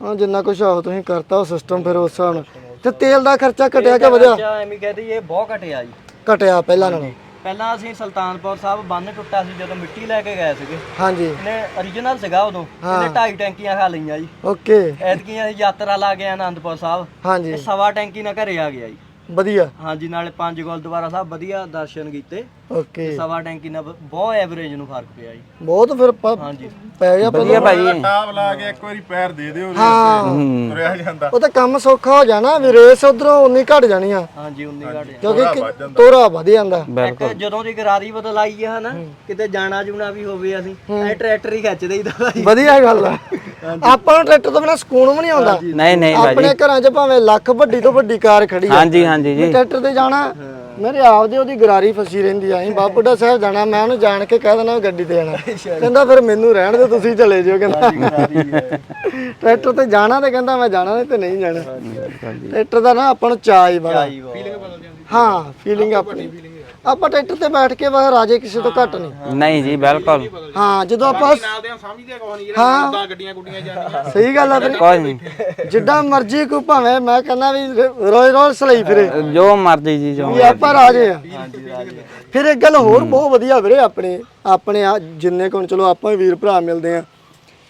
ਹਾਂ ਜਿੰਨਾ ਕੁਛ ਆਹੋ ਤੁਸੀਂ ਕਰਤਾ ਉਹ ਸਿਸਟਮ ਫਿਰ ਉਸ ਹਿਸਾਬ ਨਾਲ। ਤੇ ਤੇਲ ਦਾ ਖਰਚਾ ਘਟਿਆ ਕਿ ਵਧਿਆ? ਅੱਛਾ ਐਵੇਂ ਕਹਦੇ ਇਹ ਬਹੁਤ ਘਟਿਆ ਜੀ। ਘਟਿਆ ਪਹਿਲਾਂ ਨਾਲੋਂ। ਪਹਿਲਾਂ ਅਸੀਂ ਸੁਲਤਾਨਪੁਰ ਸਾਹਿਬ ਬੰਨ ਟੁੱਟਾ ਸੀ ਜਦੋਂ ਮਿੱਟੀ ਲੈ ਕੇ ਗਏ ਸੀਗੇ। ਹਾਂਜੀ। ਇਹਨੇ origignal ਸੀਗਾ ਉਦੋਂ। ਇਹਨੇ ਢਾਈ ਟੈਂਕੀਆਂ ਖਾ ਲਈਆਂ ਜੀ। ਓਕੇ। ਐਤਕੀਆਂ ਯਾਤਰਾ ਲਾ ਗਏ ਆਨੰਦਪੁਰ ਸਾਹਿਬ। ਹਾਂਜੀ। ਸਵਾ ਟੈਂਕੀ ਨਾਲ ਘਰੇ ਆ ਗਿਆ ਜੀ। ਵਧੀਆ। ਹਾਂਜੀ ਨਾਲੇ ਪੰਜ ਗੁਰਦੁਆਰਾ ਸਾਹਿਬ ਵਧੀਆ ਦਰਸ਼ਨ ਕੀਤੇ। ਓਕੇ। ਸਵਾ ਟੈਂਕੀ ਨਾਲ ਬ- ਬਹੁਤ ਐਵਰੇਜ ਨੂੰ ਫ਼ਰਕ ਪਿਆ ਜੀ। ਬਹੁਤ ਫਿਰ ਪ- ਹਾਂਜੀ। ਪੈ ਗਿਆ ਵਧੀਆ ਭਾਜੀ। ਟਾਪ ਲਾ ਕੇ ਇੱਕ ਵਾਰੀ ਪੈਰ ਦੇ ਦਿਓ ਉਹਦੇ ਹਾਂ। ਹੂੰ ਤੁਰਿਆ ਜਾਂਦਾ। ਉਹ ਤਾਂ ਕੰਮ ਸੌਖਾ ਹੋ ਜਾਣਾ ਵੀ ਰੇਸ ਉਧਰੋਂ ਉਨੀ ਘਟ ਜਾਣੀ ਆ। ਹਾਂਜੀ ਉਨੀ ਘਟ ਗਿਆ ਕਿਉਂਕਿ ਵੱਧ ਕਿ- ਜਾਂਦਾ। ਤੋਰਾ ਵਧ ਜਾਂਦਾ। ਇੱਕ ਬਿਲਕੁਲ ਜਦੋਂ ਦੀ ਗਰਾਰੀ ਬਦਲਾਈ ਆ ਹਨਾ ਕਿਤੇ ਜਾਣਾ ਜੂਣਾ ਵੀ ਹੋਵੇ ਅਸੀਂ ਐ ਟਰੈਕਟਰ ਹੀ ਖਿੱਚ ਦੇਈਦਾ ਭਾਈ ਵਧੀਆ ਗੱਲ ਆ। ਆਪਾਂ ਨੂੰ ਟਰੈਕਟਰ ਤੋਂ ਬਿਨਾ ਸਕੂਨ ਵੀ ਨਹੀਂ ਆਉਂਦਾ। ਨਹੀਂ ਨਹੀਂ ਭਾਜੀ। ਆਪਣੇ ਘਰਾਂ 'ਚ ਭਾਵੇਂ ਲੱਖ ਵੱਡੀ ਤੋਂ ਵੱਡੀ ਕਾਰ ਖੜੀ ਆ। ਹਾਂਜੀ। ਹਾਂਜੀ ਜੀ। ਟਰੈਕਟਰ ਤੇ ਜਾਣਾ ਮੇਰੇ ਆਪਦੇ ਉਹਦੀ ਗਰਾਰੀ ਫਸੀ ਰਹਿੰਦੀ ਆ ਅਸੀਂ ਬਾਪੂਡਾ ਸਾਹਿਬ ਜਾਣਾ ਮੈਂ ਉਹਨੂੰ ਜਾਣ ਕੇ ਕਹਿ ਦੇਣਾ ਗੱਡੀ ਤੇ ਜਾਣਾ। ਕਹਿੰਦਾ ਫਿਰ ਮੈਨੂੰ ਰਹਿਣ ਦੇ ਤੁਸੀਂ ਚਲੇ ਜਿਓ ਕਹਿੰਦਾ। ਟਰੈਕਟਰ ਤੇ ਜਾਣਾ ਤੇ ਕਹਿੰਦਾ ਮੈਂ ਜਾਣਾ ਨਹੀਂ ਤੇ ਨਹੀਂ ਜਾਣਾ। ਟਰੈਕਟਰ ਦਾ ਨਾ ਆਪਾਂ ਨੂੰ ਚਾਅ ਹੀ ਬੜਾ। ਹਾਂ ਫੀਲਿੰਗ ਆਪਣੀ। ਆਪਾਂ ਟਰੈਕਟਰ ਤੇ ਬੈਠ ਕੇ ਬਸ ਰਾਜੇ ਕਿਸੇ ਤੋਂ ਘੱਟ ਨਹੀਂ। ਨਹੀਂ ਜੀ ਬਿਲਕੁਲ। ਹਾਂ ਜਦੋਂ ਆਪਾਂ ਨਾਲਦੇ ਆ ਸਮਝਦੇ ਕੋ ਨਹੀਂ ਹਾਂ। ਉਦਾਂ ਗੱਡੀਆਂ ਗੁੱਡੀਆਂ ਜਾਂਦੀਆਂ। ਸਹੀ ਗੱਲ ਆ ਵੀਰੇ। ਕੁਝ ਨਹੀਂ। ਜਿੱਦਾਂ ਮਰਜ਼ੀ ਕੋਈ ਭਾਵੇਂ ਮੈਂ ਕਹਿੰਦਾ ਵੀ ਰੋਜ਼ ਰੋਜ਼ ਸਲਈ ਫਿਰੇ। ਜੋ ਮਰਜ਼ੀ ਜੀ ਜੋ ਵੀ ਆਪਾਂ ਰਾਜੇ ਆ। ਫਿਰ ਇੱਕ ਗੱਲ ਹੋਰ ਬਹੁਤ ਵਧੀਆ ਵੀਰੇ ਆਪਣੇ ਆਪਣੇ ਆ ਜਿੰਨੇ ਕੋਣ ਚਲੋ ਆਪਾਂ ਵੀ ਵੀਰ ਭਰਾ ਮਿਲਦੇ ਆ।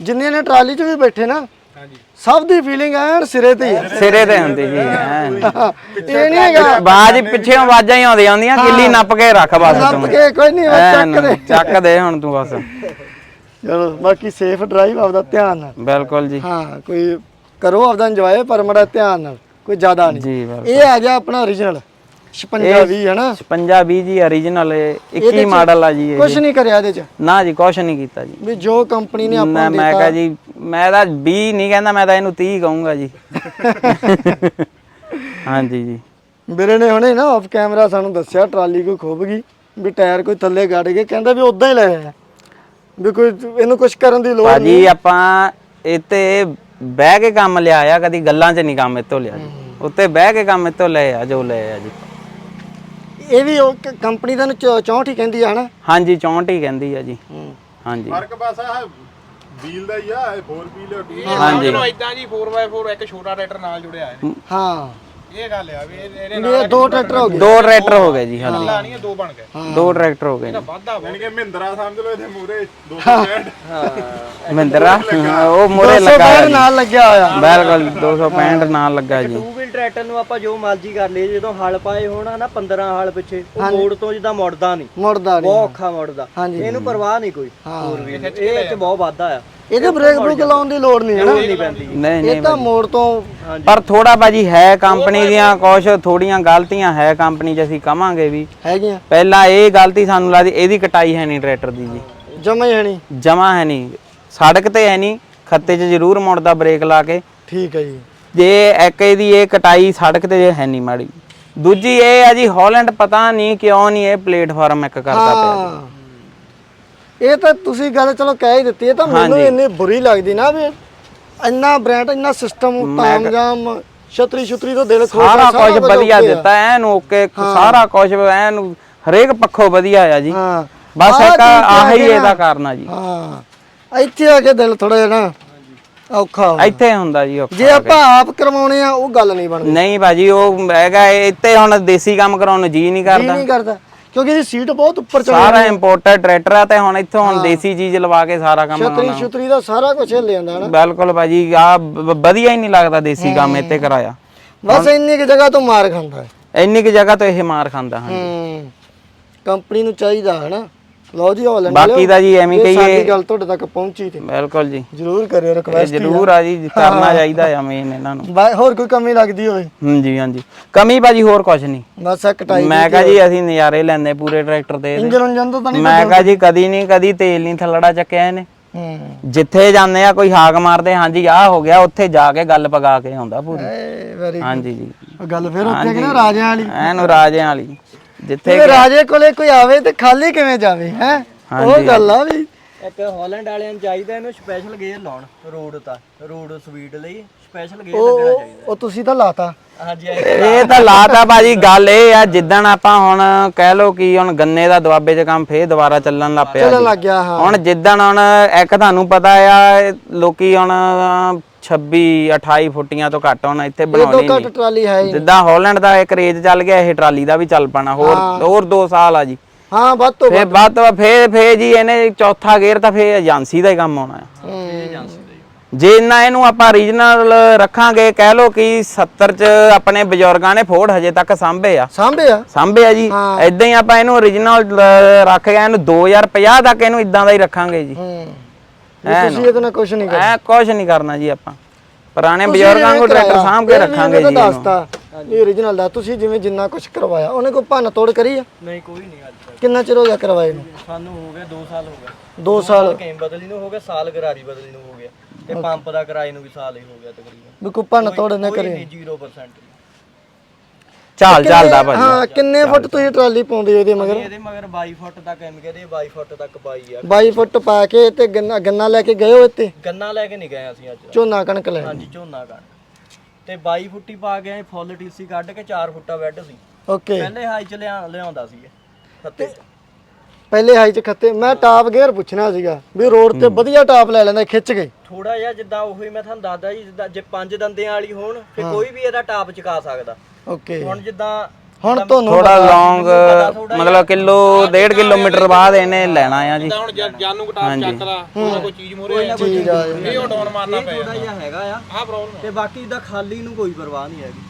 ਜਿੰਨੇ ਨੇ ਟਰਾਲੀ 'ਚ ਵੀ ਬੈਠੇ ਨਾ ਸਭ ਦੀ ਫੀਲਿੰਗ ਐਨ ਸਿਰੇ ਤੇ ਹੀ ਸਿਰੇ ਤੇ ਹੁੰਦੀ ਜੀ ਐਨ। ਇਹ ਨਹੀਂ ਹੈਗਾ। ਬਾਜ ਪਿੱਛੇ ਆਵਾਜ਼ਾਂ ਹੀ ਆਉਂਦੀਆਂ ਹੁੰਦੀਆਂ ਕਿੱਲੀ ਨੱਪ ਕੇ ਰੱਖ ਬਸ ਨੱਪ ਤੂੰ। ਕੇ ਕੋਈ ਨਹੀਂ ਐਨ, ਚੱਕ ਦੇ। ਚੱਕ ਦੇ ਹੁਣ ਤੂੰ ਬਸ। ਚਲੋ ਬਾਕੀ ਸੇਫ ਡਰਾਈਵ ਆਪਦਾ ਧਿਆਨ ਨਾਲ। ਬਿਲਕੁਲ ਜੀ। ਹਾਂ ਕੋਈ ਕਰੋ ਆਪਦਾ ਇੰਜੋਏ ਪਰ ਮੜਾ ਧਿਆਨ ਨਾਲ ਕੋਈ ਜ਼ਿਆਦਾ ਨਹੀਂ ਜੀ ਬਿਲਕੁਲ। ਇਹ ਆ ਗਿਆ ਆਪਣਾ origignal 56 20 ਹੈ ਨਾ? 55 20 ਜੀ origignal 21 ਮਾਡਲ ਆ ਜੀ ਇਹ ਕੁਝ ਨਹੀਂ ਕਰਿਆ ਇਹਦੇ 'ਚ? ਨਾ ਜੀ ਕੁਛ ਨਹੀਂ ਕੀਤਾ ਜੀ। ਵੀ ਜੋ ਕੰਪਨੀ ਨੇ ਆਪਾਂ ਨੂੰ ਮੈਂ ਦਿੱਤਾ। ਕਹਾਂ ਜੀ ਮੈਂ ਤਾਂ 20 ਨਹੀਂ ਕਹਿੰਦਾ ਮੈਂ ਤਾਂ ਇਹਨੂੰ 30 ਕਹੂੰਗਾ ਜੀ। <laughs> ਹਾਂਜੀ ਜੀ। ਵੀਰੇ ਨੇ ਹੁਣੇ ਨਾ ਆਫ ਕੈਮਰਾ ਸਾਨੂੰ ਦੱਸਿਆ ਟਰਾਲੀ ਕੋਈ ਖੁੱਭ ਗਈ ਵੀ ਟਾਇਰ ਕੋਈ ਥੱਲੇ ਗੜ ਗਏ ਕਹਿੰਦਾ ਵੀ ਉਦਾਂ ਹੀ ਲੈ ਆਇਆ। ਵੀ ਕੋਈ ਇਹਨੂੰ ਕੁਝ ਕਰਨ ਦੀ ਲੋੜ ਨਹੀਂ। ਭਾਜੀ ਆਪਾਂ ਇੱਥੇ ਬਹਿ ਕੇ ਕੰਮ ਲਿਆ ਆ ਕਦੀ ਗੱਲਾਂ 'ਚ ਨਹੀਂ ਕੰਮ ਇੱਥੋਂ ਲਿਆ ਜੀ। ਉੱਤੇ ਬਹਿ ਕੇ ਕੰਮ ਇੱਥੋਂ ਲਏ ਆ ਜੋ ਲਏ ਆ ਜੀ। ਇਹ ਵੀ ਉਹ ਕੰਪਨੀ ਦਾ ਨੂੰ 64 ਹੀ ਕਹਿੰਦੀ ਆ ਹਨਾ? ਹਾਂਜੀ 64 ਹੀ ਕਹਿੰਦੀ ਆ ਜੀ। ਹਾਂਜੀ। ਫ਼ਰਕ ਬਸ ਆ ਵੀਲ ਦਾ ਹੀ ਆ ਇਹ 4 ਵੀਲ ਹਾਂਜੀ। ਇਦਾਂ ਜੀ 4x4 ਇੱਕ ਛੋਟਾ ਟਰੈਕਟਰ ਨਾਲ ਜੁੜਿਆ ਹੈ ਹਾਂ। ਇਹ ਗੱਲ ਆ ਵੀ ਇਹ- ਇਹਦੇ ਇਹ ਦੋ ਟਰੈਕਟਰ ਹੋ ਗਏ। ਦੋ ਟਰੈਕਟਰ ਹੋ ਗਏ ਜੀ ਹਾਂਜੀ। ਨਾਲ ਨਹੀਂ ਦੋ ਬਣ ਗਏ। ਦੋ ਟਰੈਕਟਰ ਹੋ ਗਏ ਜੀ। ਵਾਧਾ ਯਾਨੀ ਕਿ ਮਹਿੰਦਰਾ ਸਮਝ ਲਓ ਇਹਦੇ ਮੂਰੇ 265 ਮਹਿੰਦਰਾ? <laughs> ਉਹ ਮੋਰੇ 265 ਲੱਗਾ ਹੈ ਜੀ। ਨਾਲ ਲੱਗਿਆ ਹੋਇਆ। ਬਿਲਕੁਲ 265 ਨਾਲ ਲੱਗਾ ਜੀ। ਟਰੈਕਟਰ ਨੂੰ ਆਪਾਂ ਜੋ ਮਰਜ਼ੀ ਕਰ ਲਈਏ ਜਦੋਂ ਹਲ ਪਾਏ ਹੋਣਾ ਨਾ 15 ਹਲ ਪਿੱਛੇ ਉਹ ਮੋੜ ਤੋਂ ਜਿੱਦਾਂ ਮੁੜਦਾ ਨਹੀਂ। ਮੁੜਦਾ ਨਹੀਂ ਬਹੁਤ ਔਖਾ ਮੁੜਦਾ। ਇਹਨੂੰ ਪਰਵਾਹ ਨਹੀਂ ਕੋਈ। ਹੋਰ ਵੀ ਇਹ ਚ ਬਹੁਤ ਵਾਧਾ ਆ। ਇਹਦੇ ਬ੍ਰੇਕ ਬਰੂਕ ਲਾਉਣ ਦੀ ਲੋੜ ਨਹੀਂ ਹੈ ਨਾ ਨਹੀਂ ਪੈਂਦੀ। ਨਹੀਂ ਨਹੀਂ ਇਹ ਤਾਂ ਮੋੜ ਤੋਂ ਪਰ ਥੋੜਾ ਬਾਜੀ ਹੈ ਕੰਪਨੀ ਦੀਆਂ ਕੁਝ ਥੋੜੀਆਂ ਗਲਤੀਆਂ ਹੈ ਕੰਪਨੀ 'ਚ ਅਸੀਂ ਕਵਾਂਗੇ ਵੀ। ਹੈਗੀਆਂ। ਪਹਿਲਾਂ ਇਹ ਗਲਤੀ ਸਾਨੂੰ ਲੱਗਦੀ ਇਹਦੀ ਕਟਾਈ ਹੈ ਨਹੀਂ ਟਰੈਕਟਰ ਦੀ ਜੀ। ਜਮਾ ਹੀ ਹੈ ਨਹੀਂ। ਜਮਾ ਹੈ ਨਹੀਂ। ਸੜਕ ਤੇ ਹੈ ਨਹੀਂ ਖੱਤੇ 'ਚ ਜ਼ਰੂਰ ਮੁੜਦਾ ਬ੍ਰੇਕ ਲਾ ਕੇ। ਠੀਕ ਹੈ ਜੀ। ਜੇ ਇੱਕ ਇਹਦੀ ਇਹ ਕਟਾਈ ਸੜਕ ਤੇ ਹੈ ਨਹੀਂ ਮਾੜੀ। ਦੂਜੀ ਇਹ ਆ ਜੀ ਹਾਲੈਂਡ ਪਤਾ ਨਹੀਂ ਕਿਉਂ ਨਹੀਂ ਇਹ ਪਲੇਟਫਾਰਮ ਇੱਕ ਕਰਦਾ ਪਿਆ ਹਾਂ। ਇਹ ਤਾਂ ਤੁਸੀਂ ਗੱਲ ਚਲੋ ਕਹਿ ਹੀ ਦਿੱਤੀ ਇਹ ਤਾਂ ਮੈਨੂੰ ਇੰਨੀ ਬੁਰੀ ਲੱਗਦੀ ਨਾ ਵੀ ਇੰਨਾ ਬ੍ਰਾਂਡ ਇੰਨਾ ਸਿਸਟਮ ਤਾਮਜਾਮ ਛਤਰੀ ਛੁਤਰੀ ਤੋਂ ਦਿਲ ਖੋਲ ਸਾਰਾ ਕੁਝ ਵਧੀਆ ਦਿੱਤਾ ਐਨ ਓਕੇ ਸਾਰਾ ਕੁਝ ਐਨ ਹਰੇਕ ਪੱਖੋਂ ਵਧੀਆ ਆ ਜੀ। ਹਾਂ। ਬਸ ਆਹ ਇੱਕ ਚੀਜ਼ ਤੇ ਆ ਆਹੀ ਕੇ ਨਾ- ਇਹਦਾ ਕਾਰਨ ਆ ਜੀ। ਹਾਂ। ਇੱਥੇ ਆ ਕੇ ਦਿਲ ਥੋੜਾ ਜਿਹਾ ਨਾ ਔਖਾ ਹੋ ਇੱਥੇ ਹੁੰਦਾ ਜੀ ਔਖਾ ਜੇ ਆਪਾਂ ਆਪ ਕਰਵਾਉਣੇ ਆ ਉਹ ਗੱਲ ਨਹੀਂ ਬਣਦੀ। ਨਹੀਂ ਭਾਜੀ ਉਹ ਹੈਗਾ ਇੱਥੇ ਹੁਣ ਦੇਸੀ ਕੰਮ ਕਰਾਉਣ ਨੂੰ ਜੀ ਨਹੀਂ ਜੀ ਕਰਦਾ। ਨਹੀਂ ਕਰਦਾ ਕਿਉਂਕਿ ਇਹਦੀ ਸੀਟ ਬਹੁਤ ਉੱਪਰ ਚੜੀ ਸਾਰਾ ਇੰਪੋਰਟਡ ਟਰੈਕਟਰ ਆ ਤੇ ਹੁਣ ਇੱਥੋਂ ਹੁਣ ਦੇਸੀ ਚੀਜ਼ ਲਵਾ ਕੇ ਸਾਰਾ ਕੰਮ ਛਤਰੀ ਛੁਤਰੀ ਦਾ ਸਾਰਾ ਕੁਝ ਹਿੱਲ ਜਾਂਦਾ ਨਾ ਬਿਲਕੁਲ ਭਾਜੀ ਆ ਵਧੀਆ ਹੀ ਨਹੀਂ ਲੱਗਦਾ ਦੇਸੀ ਕੰਮ ਇੱਥੇ ਕਰਾਇਆ। ਬਸ ਇੰਨੀ ਕਿ ਜਗ੍ਹਾ ਤੋਂ ਮਾਰ ਖਾਂਦਾ। ਹੈ ਇੰਨੀ ਕਿ ਜਗ੍ਹਾ ਤੋਂ ਇਹ ਮਾਰ ਖਾਂਦਾ ਹਾਂ ਹੂੰ। ਕੰਪਨੀ ਨੂੰ ਚਾਹੀਦਾ ਹੈ ਨਾ ਲਓ ਜੀ ਹਾਲੈਂਡ ਬਾਕੀ ਦਾ ਜੀ ਐਵੇਂ ਇਹ ਸਾਡੀ ਕਹੀਏ ਗੱਲ ਤੁਹਾਡੇ ਤੱਕ ਪਹੁੰਚੀ ਤੇ। ਬਿਲਕੁਲ ਜੀ। ਜਰੂਰ ਕਰਿਓ ਰਿਕਵੈਸਟ ਜ਼ਰੂਰ ਆ ਜੀ ਕਰਨਾ ਚਾਹੀਦਾ ਆ ਮੇਨ ਇਹਨਾਂ ਨੂੰ। ਹੋਰ ਕੋਈ ਕਮੀ ਲੱਗਦੀ ਹੋਵੇ? ਹਾਂਜੀ ਹਾਂਜੀ ਕਮੀ ਭਾਜੀ ਹੋਰ ਕੁਝ ਨਹੀਂ। ਬਸ ਇੱਕ ਕਟਾਈ ਮੈਂ ਕਹਾਂ ਜੀ ਅਸੀਂ ਨਜ਼ਾਰੇ ਲੈਂਦੇ ਪੂਰੇ ਟਰੈਕਟਰ ਇਹਦੇ। ਇੰਜਨ ਉਂਜਨ ਤੋਂ ਤਾਂ ਨਹੀਂ ਮੈਂ ਕਹਾਂ ਜੀ ਕਦੀ ਨਹੀਂ ਕਦੀ ਤੇਲ ਨਹੀਂ ਥੱਲੜਾ ਚੱਕਿਆ ਇਹਨੇ। ਜਿੱਥੇ ਜਾਂਦੇ ਆ ਕੋਈ ਹਾਕ ਮਾਰਦੇ ਹਾਂਜੀ ਆਹ ਹੋ ਗਿਆ ਉੱਥੇ ਜਾ ਕੇ ਗੱਲ ਪਗਾ ਕੇ ਆਉਂਦਾ ਪੂਰੀ। ਹਾਂਜੀ ਜੀ ਗੱਲ ਫਿਰ ਉੱਥੇ ਕਿ ਨਾ ਰਾਜਿਆਂ ਵਾਲੀ? ਐਨ ਰਾਜਿਆਂ ਵਾਲੀ। ਜਿੱਥੇ ਰਾਜੇ ਕੋਲੇ ਕੋਈ ਆਵੇ ਤੇ ਖਾਲੀ ਕਿਵੇਂ ਜਾਵੇ ਹੈ? ਉਹ ਗੱਲ ਆ ਵੀ। ਇੱਕ ਹਾਲੈਂਡ ਵਾਲਿਆਂ ਨੂੰ ਚਾਹੀਦਾ ਇਹਨੂੰ ਸਪੈਸ਼ਲ ਗੇਅਰ ਲਾਉਣ ਰੋਡ ਤਾਂ ਰੋਡ ਸਪੀਡ ਲਈ ਸਪੈਸ਼ਲ ਗੇਅਰ ਉਹ ਲੱਗਣਾ ਚਾਹੀਦਾ। ਉਹ ਤੁਸੀਂ ਤਾਂ ਲਾਤਾ। ਹਾਂਜੀ ਇਹ ਤਾਂ ਲਾਤਾ ਬਾਜੀ ਗੱਲ ਇਹ ਆ ਜਿੱਦਣ ਆਪਾਂ ਹੁਣ ਕਹਿ ਲੋ ਕਿ ਹੁਣ ਗੰਨੇ ਦਾ ਦੁਆਬੇ 'ਚ ਕੰਮ ਫੇਰ ਦੁਬਾਰਾ ਚੱਲਣ ਲੱਗ ਪਿਆ ਚੱਲਣ। ਲੱਗ ਗਿਆ ਹਾਂ। ਹੁਣ ਜਿੱਦਣ ਹੁਣ ਇੱਕ ਤੁਹਾਨੂੰ ਪਤਾ ਆ ਲੋਕੀ ਹੁਣ 26 28 ਫੁੱਟੀਆਂ ਤੋਂ ਘੱਟ ਹੁਣ ਇੱਥੇ ਇਹ ਤੋਂ ਬਣਾਉਣੀ ਘੱਟ ਨਹੀਂ। ਟਰਾਲੀ ਹੈ। ਜਿੱਦਾਂ ਹਾਲੈਂਡ ਦਾ ਇੱਕ ਰੇਜ ਚੱਲ ਗਿਆ ਇਹ ਟਰਾਲੀ ਦਾ ਵੀ ਚੱਲ ਪੈਣਾ ਹੋਰ ਹੋਰ 2 ਸਾਲ ਆ ਜੀ। ਹਾਂ ਵੱਧ ਤੋਂ ਫੇਰ ਤੋਂ ਫੇਰ ਫੇਰ ਜੀ ਇਹਨੇ ਚੌਥਾ ਗੇਅਰ ਤਾਂ ਫੇਰ ਏਜੰਸੀ ਦਾ ਹੀ ਕੰਮ ਆਉਣਾ ਹੂੰ। ਜੇ ਇੰਨਾ ਇਹਨੂੰ ਆਪਾਂ ਰੀਜਨਲ ਰੱਖਾਂਗੇ ਕਹਿ ਲੋ ਕਿ 70 ਚ ਆਪਣੇ ਬਜ਼ੁਰਗਾਂ ਨੇ ਫੋੜ ਹਜੇ ਤੱਕ ਸਾਂਭੇ ਆ। ਸਾਂਭੇ ਆ। ਸਾਂਭੇ ਆ ਜੀ। ਇਦਾਂ ਹੀ ਆਪਾਂ ਇਹਨੂੰ ਓਰੀਜਨਲ ਰੱਖ ਗਏ ਇਹਨੂੰ 2050 ਤੱਕ ਇਹਨੂੰ ਇਦਾਂ ਦਾ ਹੀ ਰੱਖਾਂਗੇ ਜੀ। ਹੂੰ। ਤੁਸੀਂ ਇਹਦੇ ਨਾਲ ਕੁਝ ਨਹੀਂ ਕਰ ਐ ਕੁਝ ਨਹੀਂ ਕਰਨਾ ਜੀ ਆਪਾਂ। ਪੁਰਾਣੇ ਬਜ਼ੁਰਗਾਂ ਨੂੰ ਟਰੈਕਟਰ ਸਾਂਭ ਕੇ ਰੱਖਾਂਗੇ ਜੀ ਇਹਨੂੰ। ਦੱਸਤਾ ਇਹ origignal ਦਾ। ਤੁਸੀਂ ਜਿਵੇਂ ਜਿੰਨਾ ਕੁਝ ਕਰਵਾਇਆ ਉਹਨੇ ਕੋਈ ਭੰਨ ਤੋੜ ਕਰੀ ਆ? ਨਹੀਂ ਕੋਈ ਨਹੀਂ ਅੱਜ ਤੱਕ। ਕਿੰਨਾ ਚਿਰ ਹੋ ਗਿਆ ਕਰਵਾਏ ਨੂੰ? ਸਾਨੂੰ ਹੋ ਗਏ 2 ਸਾਲ ਹੋ ਗਏ। 2 ਸਾਲ। ਕੇਮ ਬਦਲੀ ਨੂੰ ਹੋ ਗਿਆ ਸਾਲ ਗਰਾਰੀ ਬਦਲੀ ਨੂੰ ਗਿਆ ਤੇ ਪੰਪ ਦਾ ਕਿਰਾਏ ਨੂੰ ਵੀ ਸਾਲ ਹੀ ਹੋ ਗਿਆ ਤਕਰੀਬਨ। ਵੀ ਕੋਈ ਭੰਨ ਤੋੜ ਨਾ ਕੋਈ ਕਰੇ। ਨਹੀਂ 0% ਝਾਲ ਝਾਲਦਾ ਭਾਜੀ। ਹਾਂ ਕਿੰਨੇ ਫੁੱਟ ਤੁਸੀਂ ਟਰਾਲੀ ਪਾਉਂਦੇ ਹੋ ਇਹਦੇ ਮਗਰ? ਇਹਦੇ ਮਗਰ 22 ਫੁੱਟ ਤੱਕ ਐਮ ਕਹਿੰਦੇ 22 ਫੁੱਟ ਤੱਕ ਪਾਈ ਆ। 22 ਫੁੱਟ ਪਾ ਕੇ ਤੇ ਗੰਨਾ ਗੰਨਾ ਲੈ ਕੇ ਗਏ ਹੋ ਇੱਥੇ? ਗੰਨਾ ਲੈ ਕੇ ਨਹੀਂ ਗਏ ਅਸੀਂ ਅੱਜ। ਝੋਨਾ ਕਣਕ ਲੈ ਹਾਂਜੀ ਝੋਨਾ ਕਣ ਤੇ 22 ਫੁੱਟੀ ਪਾ ਕੇ ਫੁੱਲ ਟੀਸੀ ਕੱਢ ਕੇ 4 ਫੁੱਟਾ ਬੈੱਡ ਸੀ। ਓਕੇ ਪਹਿਲੇ ਹਾਈ ਚ ਲਿਆ ਲਿਆਉਂਦਾ ਸੀ ਇਹ। ਖੱਤੇ ਚ। ਪਹਿਲੇ ਹਾਈ ਚ ਖੱਤੇ ਮੈਂ ਟਾਪ ਗੇਅਰ ਪੁੱਛਣਾ ਸੀਗਾ ਵੀ ਰੋਡ ਤੇ ਵਧੀਆ ਟਾਪ ਲੈ ਲੈਂਦਾ ਖਿੱਚ ਕੇ। ਥੋੜਾ ਜਿਹਾ ਜਿੱਦਾਂ ਉਹੀ ਮੈਂ ਤੁਹਾਨੂੰ ਦੱਸਦਾ ਜੀ ਜਿੱਦਾਂ ਜੇ ਪੰਜ ਦੰਦਿਆਂ ਵਾਲੀ ਹੋਣ ਤੇ ਕੋਈ ਵੀ ਇਹਦਾ ਟਾਪ ਚੁਕਾ ਸਕਦਾ। ਓਕੇ ਹੁਣ ਜਿੱਦਾਂ ਹੁਣ ਤੁਹਾਨੂੰ ਥੋੜਾ ਲੌਂਗ ਮਤਲਬ ਕਿਲੋ ਡੇਢ ਕਿਲੋਮੀਟਰ ਬਾਅਦ ਇਹਨੇ ਲੈਣਾ ਆ ਜੀ। ਹੁਣ ਜਦ ਜਾਨੂ ਘਟਾ ਚੱਕਦਾ ਉਹਦਾ ਕੋਈ ਚੀਜ਼ ਮੋਰੇ ਕੋਈ ਨਾ ਕੋਈ ਚੀਜ਼ ਆ ਇਹ ਉਹ ਮਾਰਨਾ ਇਹ ਥੋੜਾ ਜਿਹਾ ਹੈਗਾ ਆ। ਆਹ ਪ੍ਰੋਬਲਮ ਤੇ ਬਾਕੀ ਦਾ ਖਾਲੀ ਨੂੰ ਕੋਈ ਪਰਵਾਹ ਨਹੀਂ ਹੈਗੀ।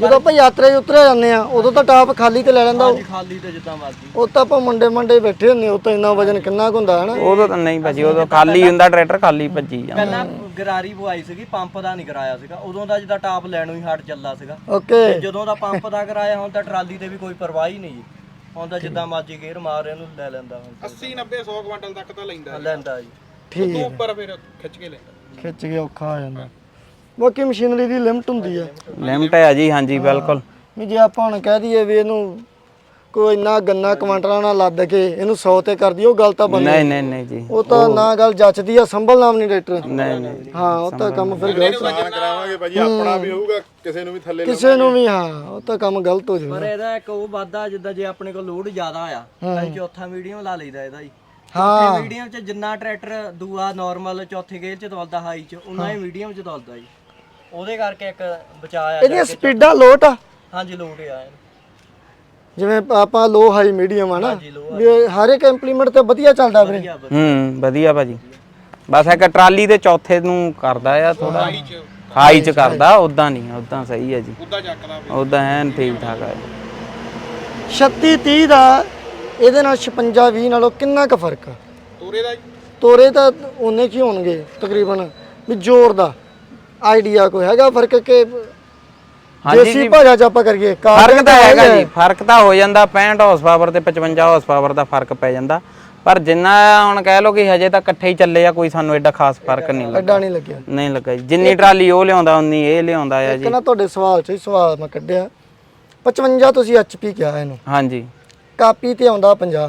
ਜਦੋਂ ਆਪਾਂ ਯਾਤਰਾ 'ਚ ਉਤਰੇ ਜਾਂਦੇ ਆ ਉਦੋਂ ਤਾਂ ਟਾਪ ਖਾਲੀ ਤੇ ਲੈ ਲੈਂਦਾ ਉਹ। ਹਾਂਜੀ ਖਾਲੀ ਤੇ ਜਿੱਦਾਂ ਮਰਜ਼ੀ। ਉਹ ਤਾਂ ਆਪਾਂ ਮੁੰਡੇ ਮੰਡੇ ਬੈਠੇ ਹੁੰਦੇ ਉਹ ਤਾਂ ਇੰਨਾ ਵਜਨ ਕਿੰਨਾ ਕੁ ਹੁੰਦਾ ਹਨਾ? ਉਦੋਂ ਤਾਂ ਨਹੀਂ ਭਾਜੀ ਉਦੋਂ ਖਾਲੀ ਹੁੰਦਾ ਟਰੈਕਟਰ ਖਾਲੀ ਭੱਜੀ ਜਾਂਦਾ। ਪਹਿਲਾਂ ਗਰਾਰੀ ਪਵਾਈ ਸੀਗੀ ਪੰਪ ਦਾ ਨਹੀਂ ਕਰਾਇਆ ਸੀਗਾ। ਉਦੋਂ ਦਾ ਜਿੱਦਾਂ ਟਾਪ ਲੈਣੋਂ ਹੀ ਹਟ ਚੱਲਾ ਸੀਗਾ। ਓਕੇ। ਤੇ ਜਦੋਂ ਦਾ ਪੰਪ ਦਾ ਕਰਾਇਆ ਹੁਣ ਤਾਂ ਟਰਾਲੀ ਤੇ ਵੀ ਕੋਈ ਪਰਵਾਹ ਹੀ ਨਹੀਂ ਜੀ। ਹੁਣ ਤਾਂ ਜਿੱਦਾਂ ਮਰਜ਼ੀ ਗੇਅਰ ਮਾਰ ਇਹਨੂੰ ਲੈ ਲੈਂਦਾ ਹੁਣ। 80 90 100 ਕੁਇੰਟਲ ਤੱਕ ਤਾਂ ਲੈਂਦਾ ਲੈਂਦਾ ਜੀ। ਠੀਕ ਉੱਪਰ ਫਿਰ ਖਿੱਚ ਕੇ ਲੈਂਦਾ। ਖਿੱਚ ਕੇ ਔਖਾ ਹੋ ਜਾਂਦਾ। ਬਾਕੀ ਮਸ਼ੀਨਰੀ ਦੀ ਲਿਮਟ ਹੁੰਦੀ ਆ। ਲਿਮਟ ਹੈ ਜੀ ਹਾਂਜੀ ਬਿਲਕੁਲ। ਵੀ ਜੇ ਆਪਾਂ ਹੁਣ ਕਹਿ ਦਈਏ ਵੀ ਇਹਨੂੰ ਕੋਈ ਇੰਨਾ ਗੰਨਾ ਕੁਆਂਟਲਾਂ ਨਾਲ ਲੱਦ ਕੇ ਇਹਨੂੰ 100 ਤੇ ਕਰ ਦਈਏ ਉਹ ਗੱਲ ਤਾਂ ਨਹੀਂ ਨਹੀਂ ਨਹੀਂ ਜੀ। ਉਹ ਤਾਂ ਨਾ ਗੱਲ ਜੱਚਦੀ ਆ ਸੰਭਲ ਨਾਮ ਨਹੀਂ ਟਰੈਕਟਰ। ਨਹੀਂ ਨਹੀਂ ਹਾਂ ਉਹ ਤਾਂ ਕੰਮ ਫਿਰ ਗਲਤ ਨੁਕਸਾਨ ਕਰਾਵਾਂਗੇ ਭਾਜੀ ਆਪਣਾ ਵੀ ਹੋਊਗਾ ਕਿਸੇ ਨੂੰ ਵੀ ਥੱਲੇ ਕਿਸੇ ਨੂੰ ਵੀ ਹਾਂ ਉਹ ਤਾਂ ਕੰਮ ਗਲਤ ਹੋ ਜਾਊਗਾ। ਪਰ ਇਹਦਾ ਇੱਕ ਉਹ ਵਾਧਾ ਜਿੱਦਾਂ ਜੇ ਆਪਣੇ ਕੋਲ ਲੋਡ ਜ਼ਿਆਦਾ ਆ ਅਸੀਂ ਚੌਥਾ ਮੀਡੀਅਮ ਲਾ ਲਈਦਾ ਇਹਦਾ ਜੀ। ਹਾਂ। ਮੀਡੀਅਮ ਚ ਜਿੰਨਾ ਟਰੈਕਟਰ ਦੂਆ ਨਾਰਮਲ ਚੌਥੇ ਗੇਅਰ ਚ ਦੌਲਦਾ ਹਾਈ ਚ ਉਨਾ ਹੀ ਮੀਡੀਅਮ ਚ ਦੌਲਦਾ ਜੀ। ਉਹਦੇ ਕਰਕੇ ਇੱਕ ਬਚਾਇਆ ਇਹਦੀਆਂ ਸਪੀਡਾਂ ਲੋਟ ਆ। ਹਾਂਜੀ ਲੋਡ ਆ। ਜਿਵੇਂ ਆਪਾਂ ਲੋ ਹਾਈ ਮੀਡੀਅਮ ਆ ਨਾ ਵੀ ਹਰ ਇੱਕ ਇੰਪਲੀਮੈਂਟ ਤੇ ਵਧੀਆ ਚੱਲਦਾ ਵੀਰੇ। ਹੂੰ ਵਧੀਆ ਭਾਜੀ। ਬਸ ਇੱਕ ਟਰਾਲੀ ਦੇ ਚੌਥੇ ਨੂੰ ਕਰਦਾ ਆ ਥੋੜਾ ਹਾਈ ਚ। ਕਰਦਾ ਉਦਾਂ ਨਹੀਂ ਉਦਾਂ ਸਹੀ ਹੈ ਜੀ। ਉੱਦਾਂ ਚੱਕਦਾ ਉਦਾਂ ਐਨ ਠੀਕ ਠਾਕ ਹੈ 36 30 ਦਾ ਇਹਦੇ ਨਾਲ 56 20 ਨਾਲੋਂ ਕਿੰਨਾ ਕੁ ਫ਼ਰਕ ਆ? ਤੋਰੇ ਦਾ ਜੀ। ਤੋਰੇ ਤਾਂ ਉਹਨੇ ਕੀ ਹੋਣਗੇ ਤਕਰੀਬਨ ਵੀ ਜ਼ੋਰ ਦਾ। ਆਈਡੀਆ ਕੋਈ ਹੈਗਾ ਫ਼ਰਕ ਕਿ ਹਾਂਜੀ ਦੇਸੀ ਜੀ ਭਾਸ਼ਾ ਚ ਆਪਾਂ ਕਰੀਏ ਕਾਰ ਫ਼ਰਕ ਤਾਂ ਹੈਗਾ ਜੀ ਫ਼ਰਕ ਤਾਂ ਹੋ ਜਾਂਦਾ 65 ਹਾਰਸ ਪਾਵਰ ਤੇ 55 ਹਾਰਸ ਪਾਵਰ ਦਾ ਫ਼ਰਕ ਪੈ ਜਾਂਦਾ। ਪਰ ਜਿੰਨਾ ਹੁਣ ਕਹਿ ਲਓ ਕਿ ਹਜੇ ਤਾਂ ਇਕੱਠੇ ਹੀ ਚੱਲੇ ਆ ਕੋਈ ਸਾਨੂੰ ਐਡਾ ਖਾਸ ਫ਼ਰਕ ਨਹੀਂ ਲੱਗਾ ਐਡਾ ਨਹੀਂ ਲੱਗਿਆ। ਨਹੀਂ ਲੱਗਾ ਜੀ। ਜਿੰਨੀ ਟਰਾਲੀ ਉਹ ਲਿਆਉਂਦਾ ਉਨੀ ਇਹ ਲਿਆਉਂਦਾ ਆ ਇੱਕ ਜੀ। ਨਾ ਤੁਹਾਡੇ ਸਵਾਲ ਚ ਹੀ ਸਵਾਲ ਮੈਂ ਕੱਢਿਆ। 55 ਤੁਸੀਂ ਐਚਪੀ ਕਿਹਾ ਇਹਨੂੰ। ਹਾਂਜੀ। ਕਾਪੀ ਤੇ ਆਉਂਦਾ 50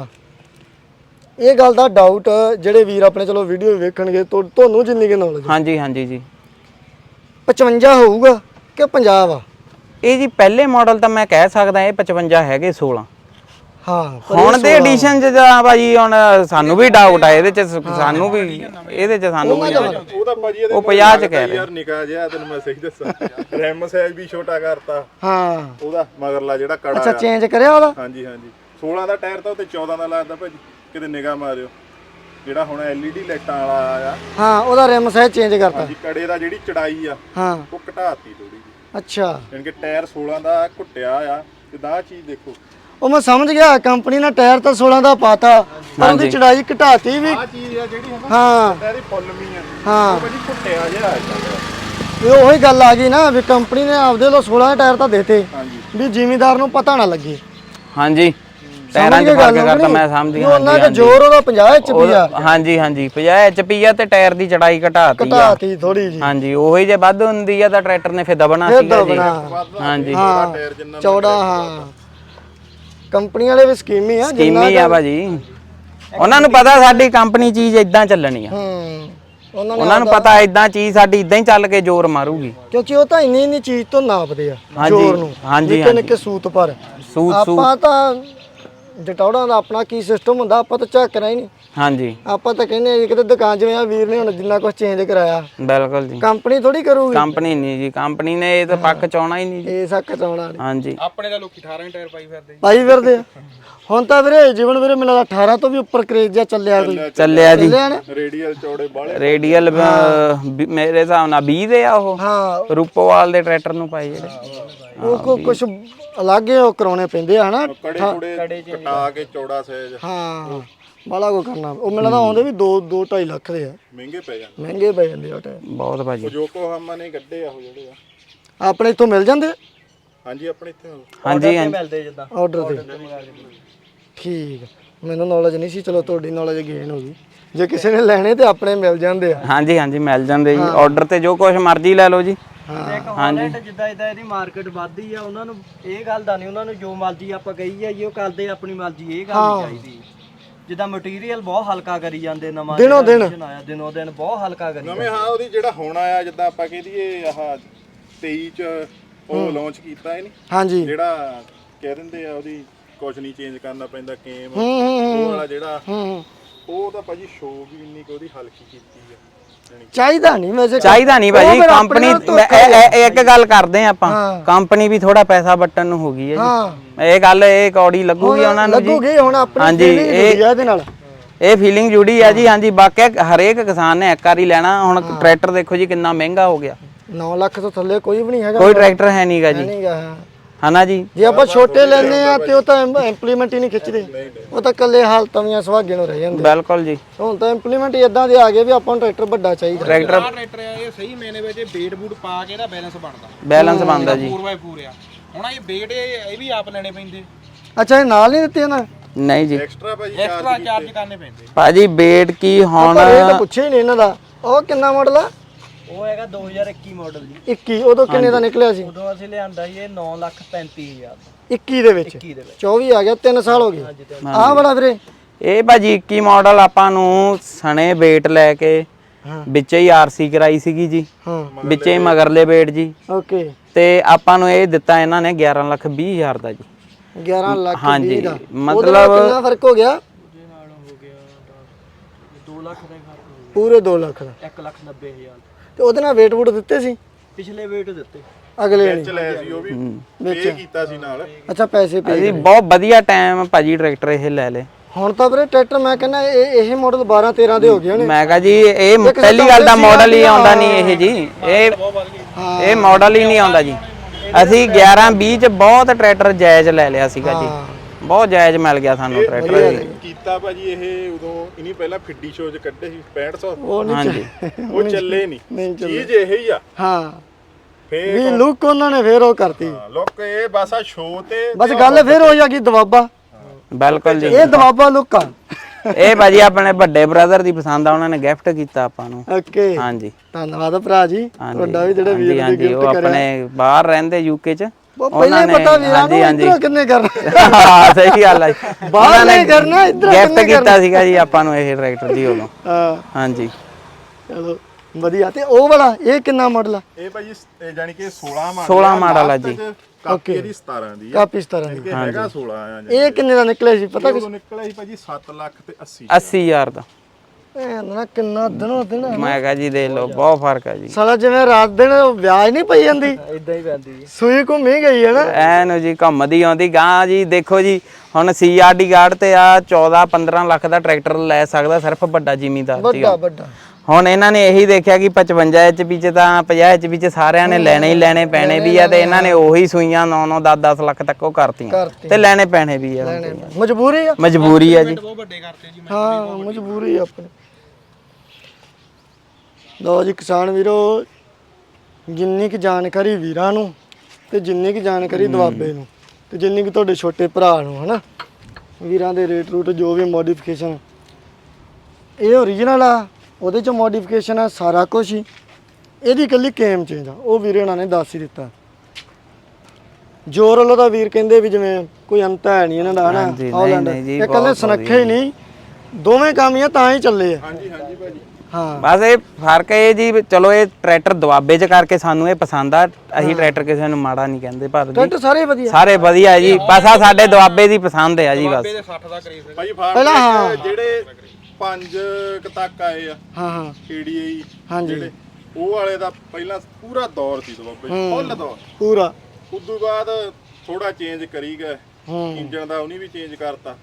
ਇਹ ਗੱਲ ਦਾ ਡਾਊਟ ਜਿਹੜੇ ਵੀਰ ਆਪਣੇ ਚਲੋ ਵੀਡੀਓ ਵੇਖਣਗੇ ਤੁਹਾ- ਤੁਹਾਨੂੰ ਜਿੰਨੀ ਕਿ ਨੌਲੇਜ ਹਾਂਜੀ ਹਾਂਜੀ ਜੀ। 55 ਹੋਊਗਾ ਕਿ 50 ਆ ਇਹ ਜੀ ਪਹਿਲੇ ਮਾਡਲ ਤਾਂ ਮੈਂ ਕਹਿ ਸਕਦਾ ਇਹ 55 ਹੈਗੇ 16 ਹਾਂ ਹੁਣ ਦੇ ਐਡੀਸ਼ਨ ਚ ਤਾਂ ਭਾਜੀ ਹੁਣ ਸਾਨੂੰ ਵੀ ਡਾਊਟ ਆ ਇਹਦੇ ਚ ਸਾਨੂੰ ਵੀ ਇਹਦੇ ਚ ਸਾਨੂੰ ਵੀ ਉਹ ਤਾਂ ਭਾਜੀ ਉਹ 50 ਚ ਕਹਿ ਰਹੇ। ਯਾਰ ਨਿਕਾ ਜਿਹਾ ਤੈਨੂੰ ਮੈਂ ਸਹੀ ਦੱਸਾਂ। ਰੈਮ ਸਾਈਜ਼ ਵੀ ਛੋਟਾ ਕਰਤਾ। ਹਾਂ। ਉਹਦਾ ਮਗਰਲਾ ਜਿਹੜਾ ਕੜਾ ਅੱਛਾ ਚੇਂਜ ਕਰਿਆ ਉਹਦਾ? ਹਾਂਜੀ ਹਾਂਜੀ। 16 ਦਾ ਟਾਇਰ ਤਾਂ ਉੱਤੇ 14 ਦਾ ਲੱਗਦਾ ਭਾਜੀ। ਕਿਤੇ ਨਿਗਾਹ ਮਾਰਿਓ। ਜਿਹੜਾ ਹੁਣ LED ਲਾਈਟਾਂ ਵਾਲਾ ਆਇਆ। ਹਾਂ ਉਹਦਾ ਰਿਮ ਸਾਈਜ਼ ਚੇਂਜ ਕਰਤਾ। ਹਾਂਜੀ ਕੜੇ ਦਾ ਜਿਹੜੀ ਚੜਾਈ ਆ ਹਾਂ। ਉਹ ਘਟਾਤੀ ਥੋੜੀ ਜਿਹੀ। ਅੱਛਾ। ਯਾਨੀ ਕਿ ਟਾਇਰ 16 ਦਾ ਘੁੱਟਿਆ ਆ। ਜਿੱਦਾਂ ਆਹ ਚੀਜ਼ ਦੇਖੋ। ਉਹ ਮੈਂ ਸਮਝ ਗਿਆ ਕੰਪਨੀ ਨੇ ਟਾਇਰ ਤਾਂ 16 ਦਾ ਪਾਤਾ ਪਰ ਉਹਦੀ ਚੜਾਈ ਘਟਾਤੀ ਵੀ। ਆਹ ਚੀਜ਼ ਆ ਜਿਹੜੀ ਹੈ ਨਾ ਹਾਂ। ਟਾਇਰ ਦੀ ਫੁੱਲ ਮੀ ਆ। ਹਾਂ। ਉਹ ਭਾਜੀ ਘੁੱਟਿਆ ਜਿਹਾ ਆ ਜਾਂਦਾ ਇਹ ਉਹੀ ਗੱਲ ਆ ਗਈ ਨਾ ਵੀ ਕੰਪਨੀ ਨੇ ਆਪਦੇ ਲੋ 16 ਟਾਇਰ ਤਾਂ ਦੇਤੇ ਹਾਂਜੀ। ਵੀ ਜ਼ਿਮੀਦਾਰ ਨੂੰ ਪਤਾ ਨਾ ਲੱਗੇ। ਹਾਂਜੀ। ਟਾਇਰਾਂ 'ਚ ਫ਼ਰਕ ਕਰਤਾ ਮੈਂ ਸਮਝ ਗਿਆ ਉਹਨਾਂ ਦਾ ਜ਼ੋਰ ਉਹਦਾ 50 ਚ ਵੀ ਆ। ਹਾਂਜੀ ਹਾਂਜੀ 50 ਐਚਪੀ ਆ ਤੇ ਟਾਇਰ ਦੀ ਚੜਾਈ ਘਟਾਤੀ ਆ। ਘਟਾਤੀ ਥੋੜੀ ਜੀ ਹਾਂਜੀ ਉਹੀ ਜੇ ਵੱਧ ਹੁੰਦੀ ਆ ਤਾਂ ਟਰੈਕਟਰ ਨੇ ਫਿਰ ਦਬਣਾ ਸੀਗਾ ਜੀ। ਹਾਂਜੀ। ਚੌੜਾ ਹਾਂ। ਕੰਪਨੀ ਵਾਲੇ ਵੀ ਸਕੀਮ ਆ ਜਿੰਨਾ ਕੀਮੀ ਆ ਭਾਜੀ। ਉਹਨਾਂ ਨੂੰ ਪਤਾ ਸਾਡੀ ਕੰਪਨੀ ਚੀਜ਼ ਇਦਾਂ ਚੱਲਣੀ ਆ। ਹੂੰ ਉਹਨਾਂ ਨੇ ਪਤਾ ਇਦਾਂ ਚੀਜ਼ ਸਾਡੀ ਇਦਾਂ ਹੀ ਚੱਲ ਕੇ ਜ਼ੋਰ ਮਾਰੂਗੀ। ਕਿਉਂਕਿ ਉਹ ਤਾਂ ਇੰਨੀ ਇੰਨੀ ਚੀਜ਼ ਤੋਂ ਨਾਪਦੇ ਆ ਜ਼ੋਰ ਨੂੰ। ਹਾਂਜੀ, ਨਿੱਕੇ ਨਿੱਕੇ ਸੂਤ ਪਰ। ਸੂਤ ਸੂਤ। ਆਪਾਂ ਤਾਂ ਜਟੌੜਾਂ ਦਾ ਆਪਣਾ ਕੀ ਸਿਸਟਮ ਹੁੰਦਾ ਆਪਾਂ ਤਾਂ ਝਾਕਣਾ ਹੀ ਨਹੀਂ। ਹਾਂਜੀ। ਆਪਾਂ ਤਾਂ ਕਹਿੰਦੇ ਆ ਜੀ ਕਿਤੇ ਦੁਕਾਨ ਜਿਵੇਂ ਆ ਵੀਰ ਨੇ ਹੁਣ ਜਿੰਨਾ ਕੁਝ ਚੇਂਜ ਕਰਾਇਆ। ਬਿਲਕੁਲ ਜੀ। ਕੰਪਨੀ ਥੋੜੀ ਕਰੂਗੀ। ਕੰਪਨੀ ਨਹੀਂ ਜੀ ਕੰਪਨੀ ਨੇ ਇਹ ਤਾਂ ਪੱਕ ਚਾਉਣਾ ਹੀ ਨਹੀਂ ਜੀ। ਇਹ ਸੱਕ ਚਾਉਣਾ ਨਹੀਂ। ਹਾਂਜੀ। ਆਪਣੇ ਦਾ ਲੋਕੀ 18 ਟਾਇਰ ਪਾਈ ਫਿਰਦੇ। ਪਾਈ ਫਿਰਦੇ ਆ। ਹੁਣ ਤਾਂ ਵੀਰੇ ਜੀਵਨ ਵੀਰੇ ਮੈਨੂੰ ਲੱਗਦਾ 18 ਤੋਂ ਵੀ ਉੱਪਰ ਕਰੇਜ ਜਿਹਾ ਚੱਲਿਆ ਕੋਈ। ਚੱਲਿਆ ਜੀ। ਚੱਲਿਆ ਨਾ? ਰੇਡੀਅਲ ਚੌੜੇ ਬਾਲੇ ਰੇਡੀਅਲ ਮੇਰੇ ਹਿਸਾਬ ਨਾਲ 20 ਦੇ ਆ ਉਹ। ਹਾਂ। ਰੂਪੋਵਾਲ ਦੇ ਟਰੈਕਟਰ ਨੂੰ ਪਾਏ ਜਿਹੜੇ। ਉਹ ਕੋ ਕੁਝ ਅਲੱਗ ਹੀ ਉਹ ਕਰਾਉਣੇ ਪੈਂਦੇ ਆ ਹਨਾ? ਕੜੇ ਕੁੜੇ ਕਟਾ ਕੇ ਚੌੜਾ ਸਾਈਜ਼ ਹਾਂ ਬਾਲਾ ਕੋ ਕਰਨਾ। ਉਹ ਮੈਨੂੰ ਲੱਗਦਾ ਆਉਂਦੇ ਵੀ 2 2 2.5 ਲੱਖ ਦੇ ਆ। ਮਹਿੰਗੇ ਪੈ ਜਾਂਦੇ ਮਹਿੰਗੇ ਪੈ ਜਾਂਦੇ ਆ ਉਹ ਟਾਇਰ ਬਹੁਤ ਭਾਜੀ। ਜੋ ਕੋ ਹਮਾਂ ਨੇ ਗੱਡੇ ਆ ਉਹ ਜਿਹੜੇ ਆ। ਆਪਣੇ ਇੱਥੋਂ ਮਿਲ ਜਾਂਦੇ? ਹਾਂਜੀ ਆਪਣੇ ਇੱਥੇ ਹਾਂਜੀ ਹਾਂਜੀ। ਮਿਲਦੇ ਜਿੱਦਾਂ। ਆਰਡਰ ਤੇ। ਠੀਕ। ਮੈਨੂੰ ਨੌਲੇਜ ਨਹੀਂ ਸੀ ਚਲੋ ਤੁਹਾਡੀ ਨੌਲੇਜ ਗੇਨ ਹੋ ਗਈ। ਜੇ ਕਿਸੇ ਨੇ ਲੈਣੇ ਤੇ ਆਪਣੇ ਮਿਲ ਜਾਂਦੇ ਆ। ਹਾਂਜੀ ਹਾਂਜੀ ਮਿਲ ਜਾਂਦੇ ਜੀ। ਆਰਡਰ ਤੇ ਜੋ ਕੁਝ ਮਰਜ਼ੀ ਲੈ ਲਓ ਜੀ। ਤੇ ਇੱਕ ਹਾਲੈਂਡ ਜਿੱਦਾਂ ਇਦਾਂ ਇਹਦੀ ਮਾਰਕੀਟ ਵੱਧਦੀ ਆ ਉਹਨਾਂ ਨੂੰ ਇਹ ਗੱਲ ਦਾ ਨਹੀਂ ਉਹਨਾਂ ਨੂੰ ਜੋ ਮਰਜ਼ੀ ਆਪਾਂ ਕਹੀ ਜਾਈਏ ਉਹ ਕਰਦੇ ਆਪਣੀ ਮਰਜ਼ੀ ਇਹ ਗੱਲ ਨਹੀਂ ਚਾਹੀਦੀ। ਜਿੱਦਾਂ ਮਟੀਰੀਅਲ ਬਹੁਤ ਹਲਕਾ ਕਰੀ ਜਾਂਦੇ ਨਵਾਂ ਦਿਨੋਂ ਦਿਨ। ਆਇਆ ਦਿਨੋਂ ਦਿਨ ਬਹੁਤ ਹਲਕਾ ਕਰੀ ਨਵੇਂ ਹਾਂ ਉਹਦੀ ਜਿਹੜਾ ਹੁਣ ਆਇਆ ਜਿੱਦਾਂ ਆਪਾਂ ਕਹਿ ਦਈਏ ਆਹ 23 ਚ ਉਹ ਲਾਂਚ ਕੀਤਾ ਹੈ ਨਹੀਂ ਹਾਂਜੀ। ਜਿਹੜਾ ਕਹਿ ਦਿੰਦੇ ਆ ਉਹਦੀ ਕੁਝ ਨਹੀਂ ਚੇਂਜ ਕਰਨਾ ਪੈਂਦਾ ਹੂੰ ਉਹ ਵਾਲਾ ਜਿਹੜਾ ਹੂੰ ਉਹ ਤਾਂ ਭਾਜੀ ਸ਼ੋ ਵੀ ਇੰਨੀ ਕੁ ਉਹਦੀ ਹਲਕੀ ਕੀਤੀ ਆ। ਚਾਹੀਦਾ ਨਹੀਂ ਵੈਸੇ ਚਾਹੀਦਾ ਨਹੀਂ ਭਾਜੀ ਕੰਪਨੀ ਆ। ਇੱਕ ਗੱਲ ਕਰਦੇ ਆ ਆਪਾਂ। ਕੰਪਨੀ ਵੀ ਥੋੜਾ ਪੈਸਾ ਵੱਟਣ ਨੂੰ ਹੋ ਗਈ ਹੈ ਜੀ। ਇਹ ਗੱਲ ਇਹ ਕੌੜੀ ਲੱਗੂਗੀ ਉਹਨਾਂ ਨੂੰ ਜੀ। ਲੱਗੂਗੀ ਹੁਣ ਆਪਣੀ ਜੁੜੀ ਆ ਇਹਦੇ ਨਾਲ। ਇਹ ਫੀਲਿੰਗ ਜੁੜੀ ਹੈ ਜੀ ਹਾਂਜੀ ਬਾਕੀ ਹਰੇਕ ਕਿਸਾਨ ਨੇ ਇੱਕ ਵਾਰੀ ਲੈਣਾ। ਹੁਣ ਟਰੈਕਟਰ ਦੇਖੋ ਜੀ ਕਿੰਨਾ ਮਹਿੰਗਾ ਹੋ ਗਿਆ। 9 ਲੱਖ ਤੋਂ ਥੱਲੇ ਕੋਈ ਵੀ ਨਹੀਂ ਹੈਗਾ। ਕੋਈ ਟਰੈਕਟਰ ਹੈ ਨਹੀਂਗਾ ਜੀ। ਨਹੀਂਗਾ ਹਨਾ ਜੀ? ਜੇ ਆਪਾਂ ਛੋਟੇ ਲੈਨੇ ਆ ਤੇ ਉਹ ਤਾਂ ਇੰਪਲੀਮੈਂਟ ਹੀ ਨਹੀਂ ਖਿੱਚਦੇ। ਉਹ ਤਾਂ ਕੱਲੇ ਹਾਲਤਾਂ ਸੁਹਾਗੇ ਨੂੰ ਰਹਿ ਜਾਂਦੇ ਬਿਲਕੁਲ ਜੀ। ਹੁਣ ਤਾਂ ਇੰਪਲੀਮੈਂਟ ਹੀ ਇਦਾਂ ਦੇ ਆ ਗਏ ਵੀ ਆਪਾਂ ਨੂੰ ਟਰੈਕਟਰ ਵੱਡਾ ਚਾਹੀਦਾ। ਟਰੈਕਟਰ ਟਰੈਕਟਰ ਆ ਇਹ ਸਹੀ ਮੈਨੇ ਵਿੱਚ ਬੇਟ ਬੂਟ ਪਾ ਕੇ ਇਹਦਾ ਬੈਲੈਂਸ ਬਣਦਾ। ਬੈਲੈਂਸ ਬਣਦਾ ਜੀ। 4x4 ਆ ਹੁਣ ਇਹ ਬੇਟ ਇਹ ਵੀ ਆਪ ਲੈਣੇ ਪੈਂਦੇ। ਅੱਛਾ ਇਹ ਨਾਲ ਨਹੀਂ ਦਿੱਤੇ ਨਾ? ਨਹੀਂ ਜੀ। ਐਕਸਟਰਾ ਭਾਜੀ ਐਕਸਟਰਾ ਚਾਰਜ ਕਰਨੇ ਪੈਂਦੇ। ਭਾਜੀ ਵੇਟ ਕੀ ਹੁਣ ਇਹ ਤਾਂ ਪੁੱਛਿਆ ਹੀ ਨਹੀਂ ਇਹਨਾਂ ਦਾ। ਉਹ ਕਿੰਨਾ ਮਾਡਲ ਆ? ਉਹ ਹੈਗਾ 2021 ਮਾਡਲ ਜੀ। 21 ਉਦੋਂ ਕਿੰਨੇ ਦਾ ਨਿਕਲਿਆ ਸੀ? ਉਦੋਂ ਅਸੀਂ ਲਿਆਂਦਾ ਸੀ ਇਹ 9 ਲੱਖ 35000 ਦਾ। 21 ਦੇ ਵਿੱਚ? 21 ਦੇ ਵਿੱਚ। 24 ਆ ਗਿਆ 3 ਸਾਲ ਹੋ ਗਏ। ਆਹ ਬੜਾ ਵੀਰੇ। ਇਹ ਭਾਜੀ 21 ਮਾਡਲ ਆਪਾਂ ਨੂੰ ਸਣੇ ਵੇਟ ਲੈ ਕੇ ਹਾਂ। ਵਿੱਚੇ ਹੀ ਆਰਸੀ ਕਰਾਈ ਸੀਗੀ ਜੀ। ਹਾਂ। ਵਿੱਚੇ ਹੀ ਮਗਰਲੇ ਵੇਟ ਜੀ। ਓਕੇ। ਤੇ ਆਪਾਂ ਨੂੰ ਇਹ ਦਿੱਤਾ ਇਹਨਾਂ ਨੇ 11 ਲੱਖ 20 ਹਜ਼ਾਰ ਦਾ ਜੀ। 11 ਲੱਖ ਹਾਂਜੀ, 20 ਦਾ। ਮਤਲਬ- ਉਹਦੇ ਨਾਲ ਕਿੰਨਾ ਫ਼ਰਕ ਹੋ ਗਿਆ? 2 ਲੱਖ ਦਾ ਹੀ ਫ਼ਰਕ ਹੋ ਪੂਰੇ 2 ਲੱਖ ਦਾ। ਗਿਆ 1 ਲੱਖ 90 ਹਜ਼ਾਰ ਤੇ ਉਹਦੇ ਨਾਲ ਵੇਟ ਵੂਟ ਦਿੱਤੇ ਸੀ? ਪਿਛਲੇ ਵੇਟ ਦਿੱਤੇ। ਅਗਲੇ ਵਿੱਚ ਨਹੀਂ ਲੈ ਸੀ ਉਹ ਵੀ। ਪੇ ਕੀਤਾ ਸੀ ਨਾਲ। ਅੱਛਾ ਪੈਸੇ ਪੇ ਅਸੀਂ ਬਹੁਤ ਵਧੀਆ ਟਾਈਮ ਭਾਜੀ ਟਰੈਕਟਰ ਇਹ ਲੈ ਲੇ ਹੁਣ ਤਾਂ ਵੀਰੇ ਟਰੈਕਟਰ ਮੈਂ ਕਹਿੰਦਾ ਇਹ ਇਹ ਮਾਡਲ 12 13 ਦੇ ਹੋ ਗਏ ਨੇ ਮੈਂ ਕਹਾ ਜੀ ਇਹ ਪਹਿਲੀ ਗੱਲ ਤਾਂ ਮਾਡਲ ਹੀ ਆਉਂਦਾ ਨਹੀਂ ਇਹ ਜੀ। ਇਹ ਇਹ ਮਾਡਲ ਹੀ ਨਹੀਂ ਆਉਂਦਾ ਜੀ। ਅਸੀਂ 11 20 ਚ ਬਹੁਤ ਟਰੈਕਟਰ ਜਾਇਜ਼ ਲੈ ਲਿਆ ਸੀਗਾ ਜੀ। ਬਹੁਤ ਜਾਇਜ਼ ਮਿਲ ਗਿਆ ਸਾਨੂੰ ਟਰੈਕਟਰ ਜੀ। ਕੀਤਾ ਭਾਜੀ ਇਹ ਉਦੋਂ ਇਨੀ ਪਹਿਲਾਂ ਫਿੱਡੀ ਸ਼ੋਅ ਚ ਕੱਢੇ ਸੀ 6500 ਉਹ ਨਹੀਂ ਹਾਂਜੀ। ਉਹ ਚੱਲੇ ਨਹੀਂ ਨਹੀਂ ਚੀਜ਼ ਇਹ ਹੀ ਆ। ਹਾਂ। ਫੇਰ ਵੀ ਲੁੱਕ ਉਹਨਾਂ ਨੇ ਫੇਰ ਉਹ ਕਰਤੀ। ਲੋਕ ਇਹ ਬਸ ਆ ਸ਼ੋਅ ਤੇ ਬਸ ਗੱਲ ਫੇਰ ਹੋ ਜਾਗੀ ਦਵਾਬਾ ਬਿਲਕੁਲ ਜੀ। ਇਹ ਦਵਾਬਾ ਲੁੱਕ ਆ। ਇਹ ਭਾਜੀ ਆਪਣੇ ਵੱਡੇ ਬ੍ਰਦਰ ਦੀ ਪਸੰਦ ਆ ਉਹਨਾਂ ਨੇ ਗਿਫਟ ਕੀਤਾ ਆਪਾਂ ਨੂੰ। ਓਕੇ। ਹਾਂਜੀ। ਧੰਨਵਾਦ ਭਰਾ ਜੀ। ਤੁਹਾਡਾ ਵੀ ਜਿਹੜੇ ਵੀਰ ਉਹ ਗਿਫਟ ਕਰਿਆ। ਆਪਣੇ ਬਾਹਰ ਰਹਿੰਦੇ ਯੂਕੇ ਚ। ਉਹ ਪਹਿਲਾਂ ਹੀ ਪਤਾ ਵੀਰਾਂ ਨੂੰ ਇੱਧਰੋਂ ਕਿੰਨੇ ਕਰਨਾ? ਹਾਂ ਸਹੀ ਗੱਲ ਹੈ ਜੀ। <laughs> ਬਾਹਰ ਨਹੀਂ ਕਰਨਾ ਇੱਧਰ ਗਿਫਟ ਕੀਤਾ ਸੀਗਾ ਜੀ ਆਪਾਂ ਨੂੰ ਇਹ ਟਰੈਕਟਰ ਜੀ ਉਦੋਂ। ਹਾਂ। ਹਾਂਜੀ। ਚਲੋ ਵਧੀਆ। ਤੇ ਉਹ ਵਾਲਾ ਇਹ ਕਿੰਨਾ ਮਾਡਲ ਆ? ਇਹ ਭਾਜੀ ਸ- ਇਹ ਜਾਨੀ ਕਿ 16 ਮਾਡਲ 16 ਮਾਡਲ ਆ ਜੀ। ਕਾਪੀ ਇਹਦੀ 17 ਦੀ ਆ। ਕਾਪੀ ਇਸ ਤਰ੍ਹਾਂ ਦੀ। ਇਹ ਹੈਗਾ 16 ਆ ਜੀ ਇਹ ਕਿੰਨੇ ਦਾ ਨਿਕਲਿਆ ਸੀ? ਪਤਾ ਨਿਕਲਿਆ ਸੀ ਭਾਜੀ 7 ਲੱਖ ਤੇ 80 80000 ਦਾ। ਨਾ ਕਿੰਨਾ ਦਿਨੋਂ ਦਿਨ ਮੈਂ ਕਹਾ ਜੀ ਦੇਖ ਲਓ ਬਹੁਤ ਫ਼ਰਕ ਹੈ ਜੀ। ਸਾਲਾ ਜਿਵੇਂ ਰਾਤ ਦਿਨ ਵਿਆਜ ਨਹੀਂ ਪਈ ਜਾਂਦੀ। ਇਦਾਂ ਹੀ ਪੈਂਦੀ ਜੀ ਸੂਈ ਘੁੰਮੀ ਗਈ ਹੈ ਨਾ। ਐਨ ਜੀ ਘੁੰਮਦੀ ਆਉਂਦੀ ਗਾਂ ਜੀ ਦੇਖੋ ਜੀ ਹੁਣ ਸੀਆਰਡੀ ਗਾਰਡ ਤੇ ਆ 14 15 ਲੱਖ ਦਾ ਟਰੈਕਟਰ ਲੈ ਸਕਦਾ ਸਿਰਫ ਵੱਡਾ ਜ਼ਿਮੀਂਦਾਰ ਜੀ ਵੱਡਾ ਵੱਡਾ। ਹੁਣ ਇਹਨਾਂ ਨੇ ਇਹੀ ਦੇਖਿਆ ਕਿ 55 ਐਚ ਪੀ ਚ ਤਾਂ 50 ਐਚ ਪੀ ਚ ਸਾਰਿਆਂ ਨੇ ਲੈਣੇ ਹੀ ਲੈਣੇ ਪੈਣੇ ਵੀ ਆ ਤੇ ਇਹਨਾਂ ਨੇ ਉਹੀ ਸੂਈਆਂ 9 9 10 10 ਲੱਖ ਤੱਕ ਉਹ ਕਰਤੀਆਂ। ਕਰਤੀ ਤੇ ਲੈਣੇ ਪੈਣੇ ਵੀ ਆ। ਮਜਬੂਰੀ ਆ। ਮਜਬੂਰੀ ਆ ਜੀ। ਬਹੁਤ ਵੱਡੇ ਕਰਤੇ ਜੀ ਹਾਂ ਮਜਬੂਰੀ ਆ ਆਪਣੀ। ਲਓ ਜੀ ਕਿਸਾਨ ਵੀਰੋ ਜਿੰਨੀ ਕੁ ਜਾਣਕਾਰੀ ਵੀਰਾਂ ਨੂੰ ਤੇ ਜਿੰਨੀ ਕੁ ਜਾਣਕਾਰੀ ਦਵਾਬੇ ਨੂੰ ਤੇ ਜਿੰਨੀ ਕੁ ਤੁਹਾਡੇ ਛੋਟੇ ਭਰਾ ਨੂੰ ਹਨਾ? ਵੀਰਾਂ ਦੇ ਰੇਟ ਰੂਟ ਜੋ ਵੀ ਮੋਡੀਫਿਕੇਸ਼ਨ ਇਹ ਓਰੀਜਨਲ ਆ ਉਹਦੇ ਚ ਮੋਡੀਫਿਕੇਸ਼ਨ ਆ ਸਾਰਾ ਕੁਝ ਹੀ। ਇਹਦੀ ਇਕੱਲੀ ਕੇਮ ਚੇਂਜ ਆ ਉਹ ਵੀਰੇ ਉਹਨਾਂ ਨੇ ਦੱਸ ਹੀ ਦਿੱਤਾ। ਜੋਰ ਵੱਲੋਂ ਦਾ ਵੀਰ ਕਹਿੰਦੇ ਵੀ ਜਿਵੇਂ ਕੋਈ ਅੰਤ ਹੈ ਨਹੀਂ ਇਹਨਾਂ ਦਾ ਹਨਾ? ਹਾਂਜੀ, ਨਹੀਂ, ਹਾਲੈਂਡ ਨਹੀਂ ਜੀ, ਇਹ ਇਕੱਲੇ ਸੁਨੱਖੇ ਹੀ ਨਹੀਂ ਦੋਵੇਂ ਕੰਮ ਹੀ ਆ ਤਾਂ ਹੀ ਚੱਲੇ ਆ। ਹਾਂਜੀ ਹਾਂਜੀ ਭਾਜੀ। ਹਾਂ। ਬਸ ਇਹ ਫ਼ਰਕ ਇਹ ਜੀ ਵੀ ਚਲੋ ਇਹ ਟਰੈਕਟਰ ਦੁਆਬੇ ਚ ਕਰਕੇ ਸਾਨੂੰ ਇਹ ਪਸੰਦ ਆ ਅਸੀਂ ਟਰੈਕਟਰ ਕਿਸੇ ਨੂੰ ਮਾੜਾ ਨਹੀਂ ਕਹਿੰਦੇ ਪਰ ਜੀ। ਟਰੈਕਟਰ ਸਾਰੇ ਵਧੀਆ। ਸਾਰੇ ਵਧੀਆ ਜੀ ਬਸ ਆ ਸਾਡੇ ਦੁਆਬੇ ਦੀ ਪਸੰਦ ਆ ਜੀ ਬਸ। ਦੇ 60 ਦਾ ਕਰੀਬ ਫਾਰਮ ਪਹਿਲਾਂ ਹਾਂ। ਜਿਹੜੇ ਪੰਜ ਕੁ ਤੱਕ ਆਏ ਆ ਹਾਂ ਹਾਂ। ਏਡੀਆਈ ਹਾਂਜੀ। ਜਿਹੜੇ ਉਹ ਵਾਲੇ ਦਾ ਪਹਿਲਾਂ ਪੂਰਾ ਦੌਰ ਸੀ ਦਬਾਬੇ ਫੁੱਲ ਦੌਰ। ਪੂਰਾ। ਉਦੋਂ ਬਾਅਦ ਥੋੜਾ ਚੇਂਜ ਕਰੀ ਗਏ। ਹੂੰ। ਇੰਜਨ ਦਾ ਉਹਨੇ ਵੀ ਚੇਂਜ ਕਰਤਾ।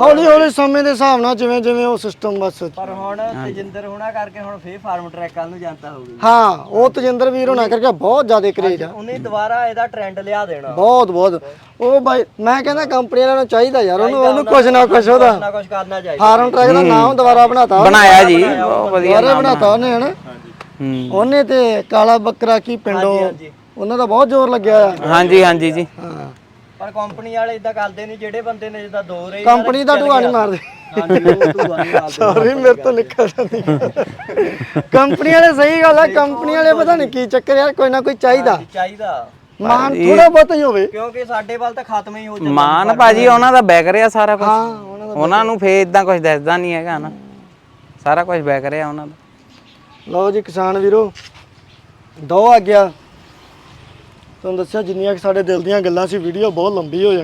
ਹੌਲੀ ਹੌਲੀ ਸਮੇਂ ਦੇ ਹਿਸਾਬ ਨਾਲ ਜਿਵੇਂ ਜਿਵੇਂ ਉਹ ਸਿਸਟਮ ਬਸ ਪਰ ਹੁਣ ਤੇਜਿੰਦਰ ਹੋਣਾ ਕਰਕੇ ਹੁਣ ਫੇਰ ਫਾਰਮ ਟਰੈਕ ਵੱਲ ਨੂੰ ਜਾਂਦਾ ਹੋ ਗਈ। ਹਾਂ ਉਹ ਤਜਿੰਦਰ ਵੀਰ ਹੋਣਾ ਕਰਕੇ ਬਹੁਤ ਜ਼ਿਆਦਾ ਕਰੇਜ ਆ। ਉਹਨੇ ਦੁਬਾਰਾ ਇਹਦਾ ਟ੍ਰੈਂਡ ਲਿਆ ਦੇਣਾ। ਬਹੁਤ ਬਹੁਤ। ਉਹ ਬਾਈ ਮੈਂ ਕਹਿੰਦਾ ਕੰਪਨੀ ਵਾਲਿਆਂ ਨੂੰ ਚਾਹੀਦਾ ਯਾਰ ਉਹਨੂੰ ਉਹਨੂੰ ਕੁਝ ਨਾ ਕੁਝ ਉਹਦਾ ਨਾ ਕੁਝ ਕਰਨਾ ਚਾਹੀਦਾ। ਫਾਰਮ ਟਰੈਕ ਦਾ ਨਾਮ ਦੁਬਾਰਾ ਬਣਾਤਾ ਉਹਨੇ। ਬਣਾਇਆ ਜੀ ਬਹੁਤ ਵਧੀਆ ਦੁਬਾਰਾ ਬਣਾਤਾ ਉਹਨੇ ਹਨਾ? ਹੂੰ। ਉਹਨੇ ਤੇ ਕਾਲਾ ਬੱਕਰਾ ਕੀ ਪਿੰਡੋਂ ਹਾਂਜੀ। ਉਹਨਾਂ ਦਾ ਬਹੁਤ ਜ਼ੋਰ ਲੱਗਿਆ ਆ। ਹਾਂਜੀ ਹਾਂਜੀ ਜੀ। ਹਾਂ। ਪਰ ਕੰਪਨੀ ਵਾਲੇ ਇਦਾਂ ਕਰਦੇ ਨਹੀਂ ਜਿਹੜੇ ਬੰਦੇ ਨੇ ਜਿੱਦਾਂ ਦੋ ਰਹੇ ਕੰਪਨੀ ਦਾ ਢੂਆ ਨਹੀਂ ਮਾਰਦੇ। ਹਾਂਜੀ ਉਹ ਧੂਆ ਨਹੀਂ ਮਾਰਦੇ ਸੌਰੀ <laughs> ਮੇਰੇ ਤੋਂ ਨਿਕਲ ਜਾਂਦੀ ਕੰਪਨੀ ਵਾਲੇ ਸਹੀ ਗੱਲ ਆ ਕੰਪਨੀ ਵਾਲੇ ਪਤਾ ਨਹੀਂ ਕੀ ਚੱਕਰ ਯਾਰ ਕੋਈ ਨਾ ਕੋਈ ਚਾਹੀਦਾ। ਚਾਹੀਦਾ। ਮਾਨ ਥੋੜਾ ਬਹੁਤ ਹੀ ਹੋਵੇ। ਕਿਉਂਕਿ ਸਾਡੇ ਵੱਲ ਤਾਂ ਖਤਮ ਹੀ ਹੋ ਜਾਂਦਾ। ਮਾਨ ਭਾਜੀ ਉਹਨਾਂ ਦਾ ਬੈਕ ਰਿਹਾ ਸਾਰਾ ਕੁਝ ਹਾਂ ਉਹਨਾਂ ਨੂੰ ਫੇਰ ਇਦਾਂ ਕੁਝ ਦੱਸਦਾ ਨਹੀਂ ਹੈਗਾ ਨਾ। ਸਾਰਾ ਕੁਝ ਬੈਕ ਰਿਹਾ ਉਹਨਾਂ ਦਾ। ਲਓ ਜੀ ਕਿਸਾਨ ਵੀਰੋ ਦੋ ਆ ਗਿਆ। ਤੁਹਾਨੂੰ ਦੱਸਿਆ ਜਿੰਨੀਆਂ ਕੁ ਸਾਡੇ ਦਿਲ ਦੀਆਂ ਗੱਲਾਂ ਸੀ ਵੀਡੀਓ ਬਹੁਤ ਲੰਬੀ ਹੋ ਜਾਣੀ।